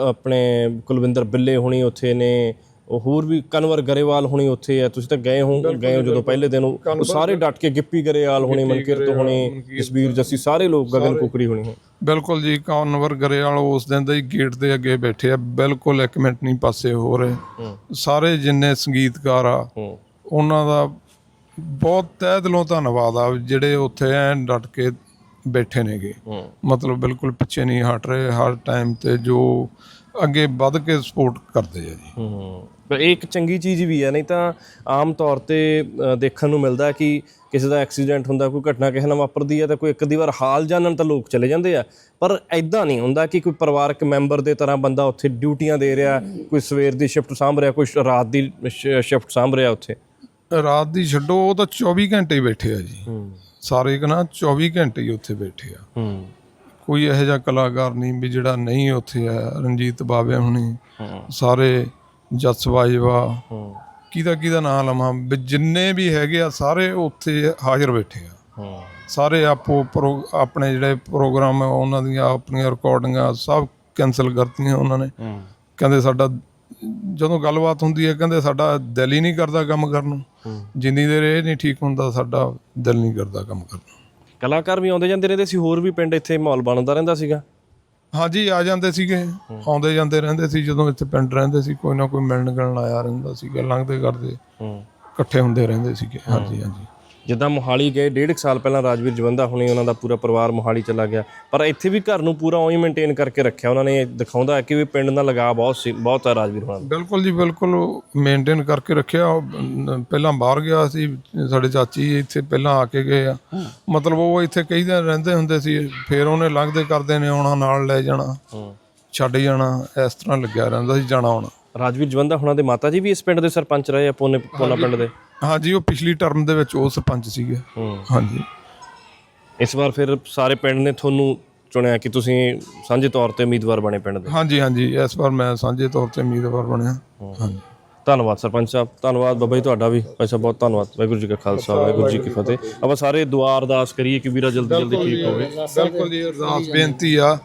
ਆਪਣੇ ਕੁਲਵਿੰਦਰ ਬਿੱਲੇ ਹੁਣੀ ਉੱਥੇ ਨੇ ਉਹ ਹੋਰ ਵੀ ਕਨਵਰ ਗਰੇਵਾਲ ਹੁਣੀ ਉੱਥੇ ਆ। ਤੁਸੀਂ ਤਾਂ ਗਏ ਹੋ ਗਏ ਹੋ ਜਦੋਂ ਪਹਿਲੇ ਦਿਨ। ਉਹ ਉਹ ਸਾਰੇ ਡਟ ਕੇ ਗਿੱਪੀ ਗਰੇਵਾਲ ਹੁਣੀ ਮਨਕਿਰਤ ਹੁਣੀ ਜਸਬੀਰ ਜੱਸੀ ਸਾਰੇ ਲੋਕ ਗਗਨ ਕੁਕਰੀ ਹੁਣੀ। ਬਿਲਕੁਲ ਜੀ ਕਨਵਰ ਗਰੇਵਾਲ ਉਸ ਦਿਨ ਦਾ ਗੇਟ ਦੇ ਅੱਗੇ ਬੈਠੇ ਆ ਬਿਲਕੁਲ ਇੱਕ ਮਿੰਟ ਨਹੀਂ ਪਾਸੇ ਹੋ ਰਹੇ। ਸਾਰੇ ਜਿੰਨੇ ਸੰਗੀਤਕਾਰ ਆ ਉਹਨਾਂ ਦਾ ਬਹੁਤ ਤਹਿ ਦਿਲੋਂ ਧੰਨਵਾਦ ਆ ਜਿਹੜੇ ਉੱਥੇ ਐਨ ਡਟ ਕੇ ਬੈਠੇ ਨੇਗੇ। ਮਤਲਬ ਬਿਲਕੁਲ ਪਿੱਛੇ ਨਹੀਂ ਹਟ ਰਹੇ ਹਰ ਟਾਈਮ ਤੇ ਜੋ ਅੱਗੇ ਵੱਧ ਕੇ ਸਪੋਰਟ ਕਰਦੇ ਆ ਜੀ। ਪਰ ਇਹ ਇੱਕ ਚੰਗੀ ਚੀਜ਼ ਵੀ ਹੈ ਨਹੀਂ ਤਾਂ ਆਮ ਤੌਰ ਤੇ ਅ, ਦੇਖਣ ਨੂੰ ਮਿਲਦਾ ਕਿ ਕਿਸੇ ਦਾ ਐਕਸੀਡੈਂਟ ਹੁੰਦਾ ਕੋਈ ਘਟਨਾ ਕਿਸੇ ਨਾਲ ਵਾਪਰਦੀ ਹੈ ਤਾਂ ਕੋਈ ਇੱਕ ਅੱਧੀ ਵਾਰ ਹਾਲ ਜਾਣਨ ਤਾਂ ਲੋਕ ਚਲੇ ਜਾਂਦੇ ਆ। ਪਰ ਐਦਾਂ ਨਹੀਂ ਹੁੰਦਾ ਕਿ ਕੋਈ ਪਰਿਵਾਰਕ ਮੈਂਬਰ ਦੇ ਤਰ੍ਹਾਂ ਬੰਦਾ ਉੱਥੇ ਡਿਊਟੀਆਂ ਦੇ ਰਿਹਾ ਕੋਈ ਸਵੇਰ ਦੀ ਸ਼ਿਫਟ ਸਾਂਭ ਰਿਹਾ ਕੋਈ ਰਾਤ ਦੀ ਸ਼ਿਫਟ ਸਾਂਭ ਰਿਹਾ ਉੱਥੇ। ਰਾਤ ਦੀ ਛੱਡੋ ਉਹ ਤਾਂ 24 ਘੰਟੇ ਹੀ ਬੈਠੇ ਆ ਜੀ। ਸਾਰੇ ਕਨਾ 24 ਘੰਟੇ ਹੀ ਉੱਥੇ ਬੈਠੇ ਆ। ਹੂੰ। ਕੋਈ ਇਹੋ ਜਿਹਾ ਕਲਾਕਾਰ ਨਹੀਂ ਵੀ ਜਿਹੜਾ ਨਹੀਂ ਉੱਥੇ ਆ ਰਣਜੀਤ ਬਾਵੇ ਹੁਣੀ ਸਾਰੇ ਜਸ ਬਾਜਵਾ ਕਿਹਦਾ ਕਿਹਦਾ ਨਾਮ ਲਵਾਂ? ਵੀ ਜਿੰਨੇ ਵੀ ਹੈਗੇ ਆ ਸਾਰੇ ਉੱਥੇ ਹਾਜ਼ਰ ਬੈਠੇ ਆ। ਸਾਰੇ ਆਪੋ ਆਪਣੇ ਜਿਹੜੇ ਪ੍ਰੋਗਰਾਮ ਆ ਉਹਨਾਂ ਦੀਆਂ ਆਪਣੀਆਂ ਰਿਕਾਰਡਿੰਗਾਂ ਸਭ ਕੈਨਸਲ ਕਰਤੀਆਂ ਉਹਨਾਂ ਨੇ। ਕਹਿੰਦੇ ਸਾਡਾ ਜਦੋਂ ਗੱਲਬਾਤ ਹੁੰਦੀ ਹੈ ਕਹਿੰਦੇ ਸਾਡਾ ਦਿਲ ਹੀ ਨਹੀਂ ਕਰਦਾ ਕੰਮ ਕਰਨ ਨੂੰ। ਜਿੰਨੀ ਦੇਰ ਇਹ ਨਹੀਂ ਠੀਕ ਹੁੰਦਾ ਸਾਡਾ ਦਿਲ ਨਹੀਂ ਕਰਦਾ ਕੰਮ ਕਰਨ ਨੂੰ। ਕਲਾਕਾਰ ਵੀ ਆਉਂਦੇ ਜਾਂਦੇ ਰਹਿੰਦੇ ਸੀ ਹੋਰ ਵੀ ਪਿੰਡ ਇੱਥੇ ਮਾਹੌਲ ਬਣਦਾ ਰਹਿੰਦਾ ਸੀਗਾ। ਹਾਂਜੀ ਆ ਜਾਂਦੇ ਸੀਗੇ। ਆਉਂਦੇ ਜਾਂਦੇ ਰਹਿੰਦੇ ਸੀ ਜਦੋਂ ਇੱਥੇ ਪਿੰਡ ਰਹਿੰਦੇ ਸੀ ਕੋਈ ਨਾ ਕੋਈ ਮਿਲਣ ਗਿਲਣ ਆਇਆ ਰਹਿੰਦਾ ਸੀਗਾ ਲੰਘਦੇ ਕਰਦੇ ਹੂੰ। ਇਕੱਠੇ ਹੁੰਦੇ ਰਹਿੰਦੇ ਸੀਗੇ। ਹਾਂਜੀ ਹਾਂਜੀ। ਜਿੱਦਾਂ ਮੋਹਾਲੀ ਗਏ ਡੇਢ ਸਾਲ ਪਹਿਲਾਂ ਰਾਜਵੀਰ ਜਵੰਦਾ ਹੁਣੀ ਉਹਨਾਂ ਦਾ ਪੂਰਾ ਪਰਿਵਾਰ ਮੋਹਾਲੀ ਚਲਾ ਗਿਆ। ਪਰ ਇੱਥੇ ਵੀ ਘਰ ਨੂੰ ਪੂਰਾ ਉਹੀ ਮੇਨਟੇਨ ਕਰਕੇ ਰੱਖਿਆ। ਉਹਨਾਂ ਨੇ ਦਿਖਾਉਂਦਾ ਹੈ ਕਿ ਵੀ ਪਿੰਡ ਨਾਲ ਲਗਾਅ ਬਹੁਤ ਸੀ ਬਹੁਤ ਹੈ ਰਾਜਵੀਰ ਹੁਣਾਂ ਦਾ। ਬਿਲਕੁਲ ਜੀ ਬਿਲਕੁਲ ਮੇਨਟੇਨ ਕਰਕੇ ਰੱਖਿਆ। ਪਹਿਲਾਂ ਬਾਹਰ ਗਿਆ ਸੀ ਸਾਡੇ ਚਾਚੀ ਇੱਥੇ ਪਹਿਲਾਂ ਆ ਕੇ ਗਏ ਆ। ਮਤਲਬ ਉਹ ਇੱਥੇ ਕਈ ਦਿਨ ਰਹਿੰਦੇ ਹੁੰਦੇ ਸੀ ਫਿਰ ਉਹਨੇ ਲੰਘਦੇ ਕਰਦੇ ਨੇ ਆਉਣਾ ਨਾਲ ਲੈ ਜਾਣਾ ਛੱਡ ਜਾਣਾ ਇਸ ਤਰ੍ਹਾਂ ਲੱਗਿਆ ਰਹਿੰਦਾ ਸੀ ਜਾਣਾ ਆਉਣਾ ਰਾਜਵੀਰ ਜਵੰਦਾ ਹੁਣਾਂ ਦੇ ਮਾਤਾ ਜੀ ਵੀ ਇਸ ਪਿੰਡ ਦੇ ਸਰਪੰਚ ਰਹੇ ਆ ਪੋਨੇ ਪੋਨਾ ਪਿੰਡ ਦੇ? ਹਾਂਜੀ ਉਹ ਪਿਛਲੀ ਟਰਮ ਦੇ ਵਿੱਚ ਉਹ ਸਰਪੰਚ ਸੀਗੇ। ਹੂੰ। ਹਾਂਜੀ। ਇਸ ਵਾਰ ਫਿਰ ਸਾਰੇ ਪਿੰਡ ਨੇ ਤੁਹਾਨੂੰ ਚੁਣਿਆ ਕਿ ਤੁਸੀਂ ਸਾਂਝੇ ਤੌਰ ਤੇ ਉਮੀਦਵਾਰ ਬਣੇ ਪਿੰਡ ਦੇ? ਹਾਂਜੀ ਹਾਂਜੀ ਇਸ ਵਾਰ ਮੈਂ ਸਾਂਝੇ ਤੌਰ ਤੇ ਉਮੀਦਵਾਰ ਬਣਿਆ। ਹਾਂਜੀ। ਧੰਨਵਾਦ ਸਰਪੰਚ ਸਾਹਿਬ ਧੰਨਵਾਦ ਬਾਬਾ ਜੀ ਤੁਹਾਡਾ ਵੀ। ਭਾਈ ਸਾਹਿਬ ਬਹੁਤ ਧੰਨਵਾਦ। ਵਾਹਿਗੁਰੂ ਜੀ ਕਾ ਖਾਲਸਾ ਵਾਹਿਗੁਰੂ ਜੀ ਕੀ ਫਤਿਹ। ਆਪਾਂ ਸਾਰੇ ਦੁਆ ਅਰਦਾਸ ਕਰੀਏ ਕਿ ਵੀਰਾ ਜਲਦੀ ਜਲਦੀ ਠੀਕ ਹੋਵੇ। ਬਿਲਕੁਲ ਜੀ ਅਰਦਾਸ ਬੇਨਤੀ ਆ।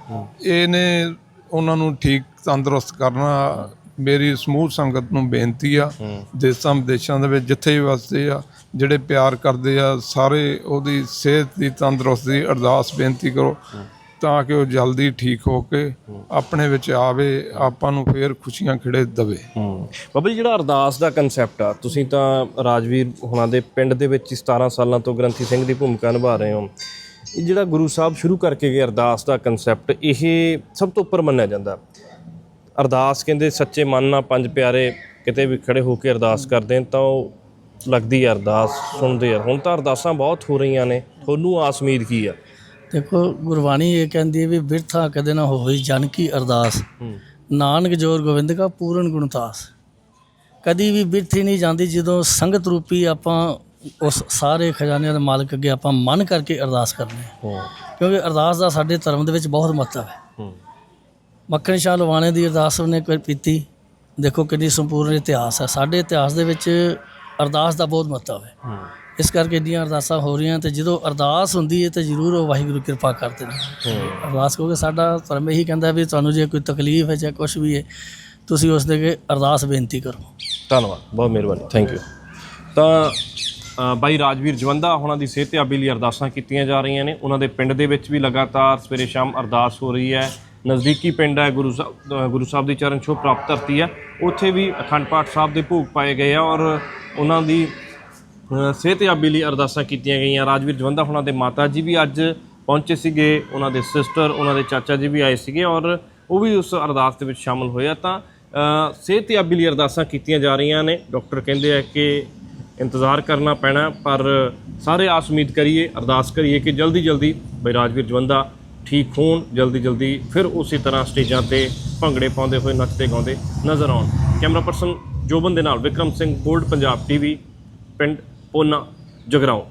ਇਹਨੇ ਉਹਨਾਂ ਨੂੰ ਠੀਕ ਤੰਦਰੁਸਤ ਕਰਨਾ ਮੇਰੀ ਸਮੂਹ ਸੰਗਤ ਨੂੰ ਬੇਨਤੀ ਆ ਦੇਸਾਂ ਵਿਦੇਸ਼ਾਂ ਦੇ ਵਿੱਚ ਜਿੱਥੇ ਵੀ ਵਸਦੇ ਆ ਜਿਹੜੇ ਪਿਆਰ ਕਰਦੇ ਆ ਸਾਰੇ ਉਹਦੀ ਸਿਹਤ ਦੀ ਤੰਦਰੁਸਤੀ ਅਰਦਾਸ ਬੇਨਤੀ ਕਰੋ ਤਾਂ ਕਿ ਉਹ ਜਲਦੀ ਠੀਕ ਹੋ ਕੇ ਆਪਣੇ ਵਿੱਚ ਆਵੇ ਆਪਾਂ ਨੂੰ ਫੇਰ ਖੁਸ਼ੀਆਂ ਖਿੜੇ ਦਵੇ। ਬਾਬਾ ਜੀ ਜਿਹੜਾ ਅਰਦਾਸ ਦਾ ਕਨਸੈਪਟ ਆ ਤੁਸੀਂ ਤਾਂ ਰਾਜਵੀਰ ਹੁਣਾਂ ਦੇ ਪਿੰਡ ਦੇ ਵਿੱਚ ਹੀ 17 ਸਾਲਾਂ ਤੋਂ ਗ੍ਰੰਥੀ ਸਿੰਘ ਦੀ ਭੂਮਿਕਾ ਨਿਭਾ ਰਹੇ ਹੋ। ਇਹ ਜਿਹੜਾ ਗੁਰੂ ਸਾਹਿਬ ਸ਼ੁਰੂ ਕਰਕੇ ਗਏ ਅਰਦਾਸ ਦਾ ਕਨਸੈਪਟ ਇਹ ਸਭ ਤੋਂ ਉੱਪਰ ਮੰਨਿਆ ਜਾਂਦਾ। ਅਰਦਾਸ ਕਹਿੰਦੇ ਸੱਚੇ ਮਨ ਨਾਲ ਪੰਜ ਪਿਆਰੇ ਕਿਤੇ ਵੀ ਖੜੇ ਹੋ ਕੇ ਅਰਦਾਸ ਕਰਦੇ ਨੇ ਤਾਂ ਉਹ ਲੱਗਦੀ ਹੈ ਅਰਦਾਸ ਸੁਣਦੇ ਆ। ਹੁਣ ਤਾਂ ਅਰਦਾਸਾਂ ਬਹੁਤ ਹੋ ਰਹੀਆਂ ਨੇ। ਤੁਹਾਨੂੰ ਆਸ ਉਮੀਦ ਕੀ ਆ? ਦੇਖੋ ਗੁਰਬਾਣੀ ਇਹ ਕਹਿੰਦੀ ਹੈ ਵੀ ਬਿਰਥਾ ਕਦੇ ਨਾ ਹੋਈ ਜਨ ਕੀ ਅਰਦਾਸ। ਨਾਨਕ ਜੋਰ ਗੋਬਿੰਦ ਕਾ ਪੂਰਨ ਗੁਣਤਾਸ ਕਦੀ ਵੀ ਬਿਰਥੀ ਨਹੀਂ ਜਾਂਦੀ ਜਦੋਂ ਸੰਗਤ ਰੂਪੀ ਆਪਾਂ ਉਸ ਸਾਰੇ ਖਜ਼ਾਨਿਆਂ ਦੇ ਮਾਲਕ ਅੱਗੇ ਆਪਾਂ ਮਨ ਕਰਕੇ ਅਰਦਾਸ ਕਰਨੇ ਕਿਉਂਕਿ ਅਰਦਾਸ ਦਾ ਸਾਡੇ ਧਰਮ ਦੇ ਵਿੱਚ ਬਹੁਤ ਮਹੱਤਵ ਹੂੰ। ਮੱਖਣ ਸ਼ਾਹ ਲਵਾਣੇ ਦੀ ਅਰਦਾਸ ਉਹਨੇ ਕੋਈ ਪੀਤੀ ਦੇਖੋ ਕਿੰਨੀ ਸੰਪੂਰਨ ਇਤਿਹਾਸ ਹੈ। ਸਾਡੇ ਇਤਿਹਾਸ ਦੇ ਵਿੱਚ ਅਰਦਾਸ ਦਾ ਬਹੁਤ ਮਹੱਤਵ ਹੈ। ਇਸ ਕਰਕੇ ਇੰਨੀਆਂ ਅਰਦਾਸਾਂ ਹੋ ਰਹੀਆਂ ਤੇ ਜਦੋਂ ਅਰਦਾਸ ਹੁੰਦੀ ਹੈ ਤੇ ਜ਼ਰੂਰ ਉਹ ਵਾਹਿਗੁਰੂ ਕਿਰਪਾ ਕਰਦੇ ਨੇ। ਅਰਦਾਸ ਕਿਉਂਕਿ ਸਾਡਾ ਧਰਮ ਇਹੀ ਕਹਿੰਦਾ ਵੀ ਤੁਹਾਨੂੰ ਜੇ ਕੋਈ ਤਕਲੀਫ ਹੈ ਜਾਂ ਕੁਝ ਵੀ ਹੈ ਤੁਸੀਂ ਉਸ ਦੇ ਅਰਦਾਸ ਬੇਨਤੀ ਕਰੋ। ਧੰਨਵਾਦ। ਬਹੁਤ ਮਿਹਰਬਾਨੀ। ਥੈਂਕ ਯੂ ਤਾਂ ਬਾਈ ਰਾਜਵੀਰ ਜਵੰਦਾ ਉਹਨਾਂ ਦੀ ਸਿਹਤਯਾਬੀ ਲਈ ਅਰਦਾਸਾਂ ਕੀਤੀਆਂ ਜਾ ਰਹੀਆਂ ਨੇ। ਉਹਨਾਂ ਦੇ ਪਿੰਡ ਦੇ ਵਿੱਚ ਵੀ ਲਗਾਤਾਰ ਸਵੇਰੇ ਸ਼ਾਮ ਅਰਦਾਸ ਹੋ ਰਹੀ ਹੈ। ਨਜ਼ਦੀਕੀ ਪਿੰਡ ਹੈ, ਗੁਰੂ ਸਾਹਿਬ ਗੁਰੂ ਸਾਹਿਬ ਦੀ ਚਰਨ ਛੋਹ ਪ੍ਰਾਪਤ ਧਰਤੀ ਹੈ। ਉੱਥੇ ਵੀ ਅਖੰਡ ਪਾਠ ਸਾਹਿਬ ਦੇ ਭੋਗ ਪਾਏ ਗਏ ਆ ਔਰ ਉਹਨਾਂ ਦੀ ਸਿਹਤਯਾਬੀ ਲਈ ਅਰਦਾਸਾਂ ਕੀਤੀਆਂ ਗਈਆਂ। ਰਾਜਵੀਰ ਜਵੰਦਾ ਉਹਨਾਂ ਦੇ ਮਾਤਾ ਜੀ ਵੀ ਅੱਜ ਪਹੁੰਚੇ ਸੀਗੇ, ਉਹਨਾਂ ਦੇ ਸਿਸਟਰ ਉਹਨਾਂ ਦੇ ਚਾਚਾ ਜੀ ਵੀ ਆਏ ਸੀਗੇ ਔਰ ਉਹ ਵੀ ਉਸ ਅਰਦਾਸ ਦੇ ਵਿੱਚ ਸ਼ਾਮਲ ਹੋਏ ਆ। ਤਾਂ ਸਿਹਤਯਾਬੀ ਲਈ ਅਰਦਾਸਾਂ ਕੀਤੀਆਂ ਜਾ ਰਹੀਆਂ ਨੇ। ਡਾਕਟਰ ਕਹਿੰਦੇ ਆ ਕਿ ਇੰਤਜ਼ਾਰ ਕਰਨਾ ਪੈਣਾ, ਪਰ ਸਾਰੇ ਆਸ ਉਮੀਦ ਕਰੀਏ, ਅਰਦਾਸ ਕਰੀਏ ਕਿ ਜਲਦੀ ਜਲਦੀ ਬਈ ਰਾਜਵੀਰ ਜਵੰਦਾ ਠੀਕ ਹੋਣ ਜਲਦੀ ਜਲਦੀ, ਫਿਰ ਉਸੇ ਤਰ੍ਹਾਂ ਸਟੇਜਾਂ ਤੇ ਭੰਗੜੇ ਪਾਉਂਦੇ ਹੋਏ ਨੱਚਦੇ ਗਾਉਂਦੇ ਨਜ਼ਰ ਆਉਣ। ਕੈਮਰਾ ਪਰਸਨ ਜੋਬਨ ਦੇ ਨਾਲ ਵਿਕਰਮ ਸਿੰਘ ਗੋਲਡ ਪੰਜਾਬ ਟੀਵੀ, ਪਿੰਡ ਪੋਨਾ ਜਗਰਾਓ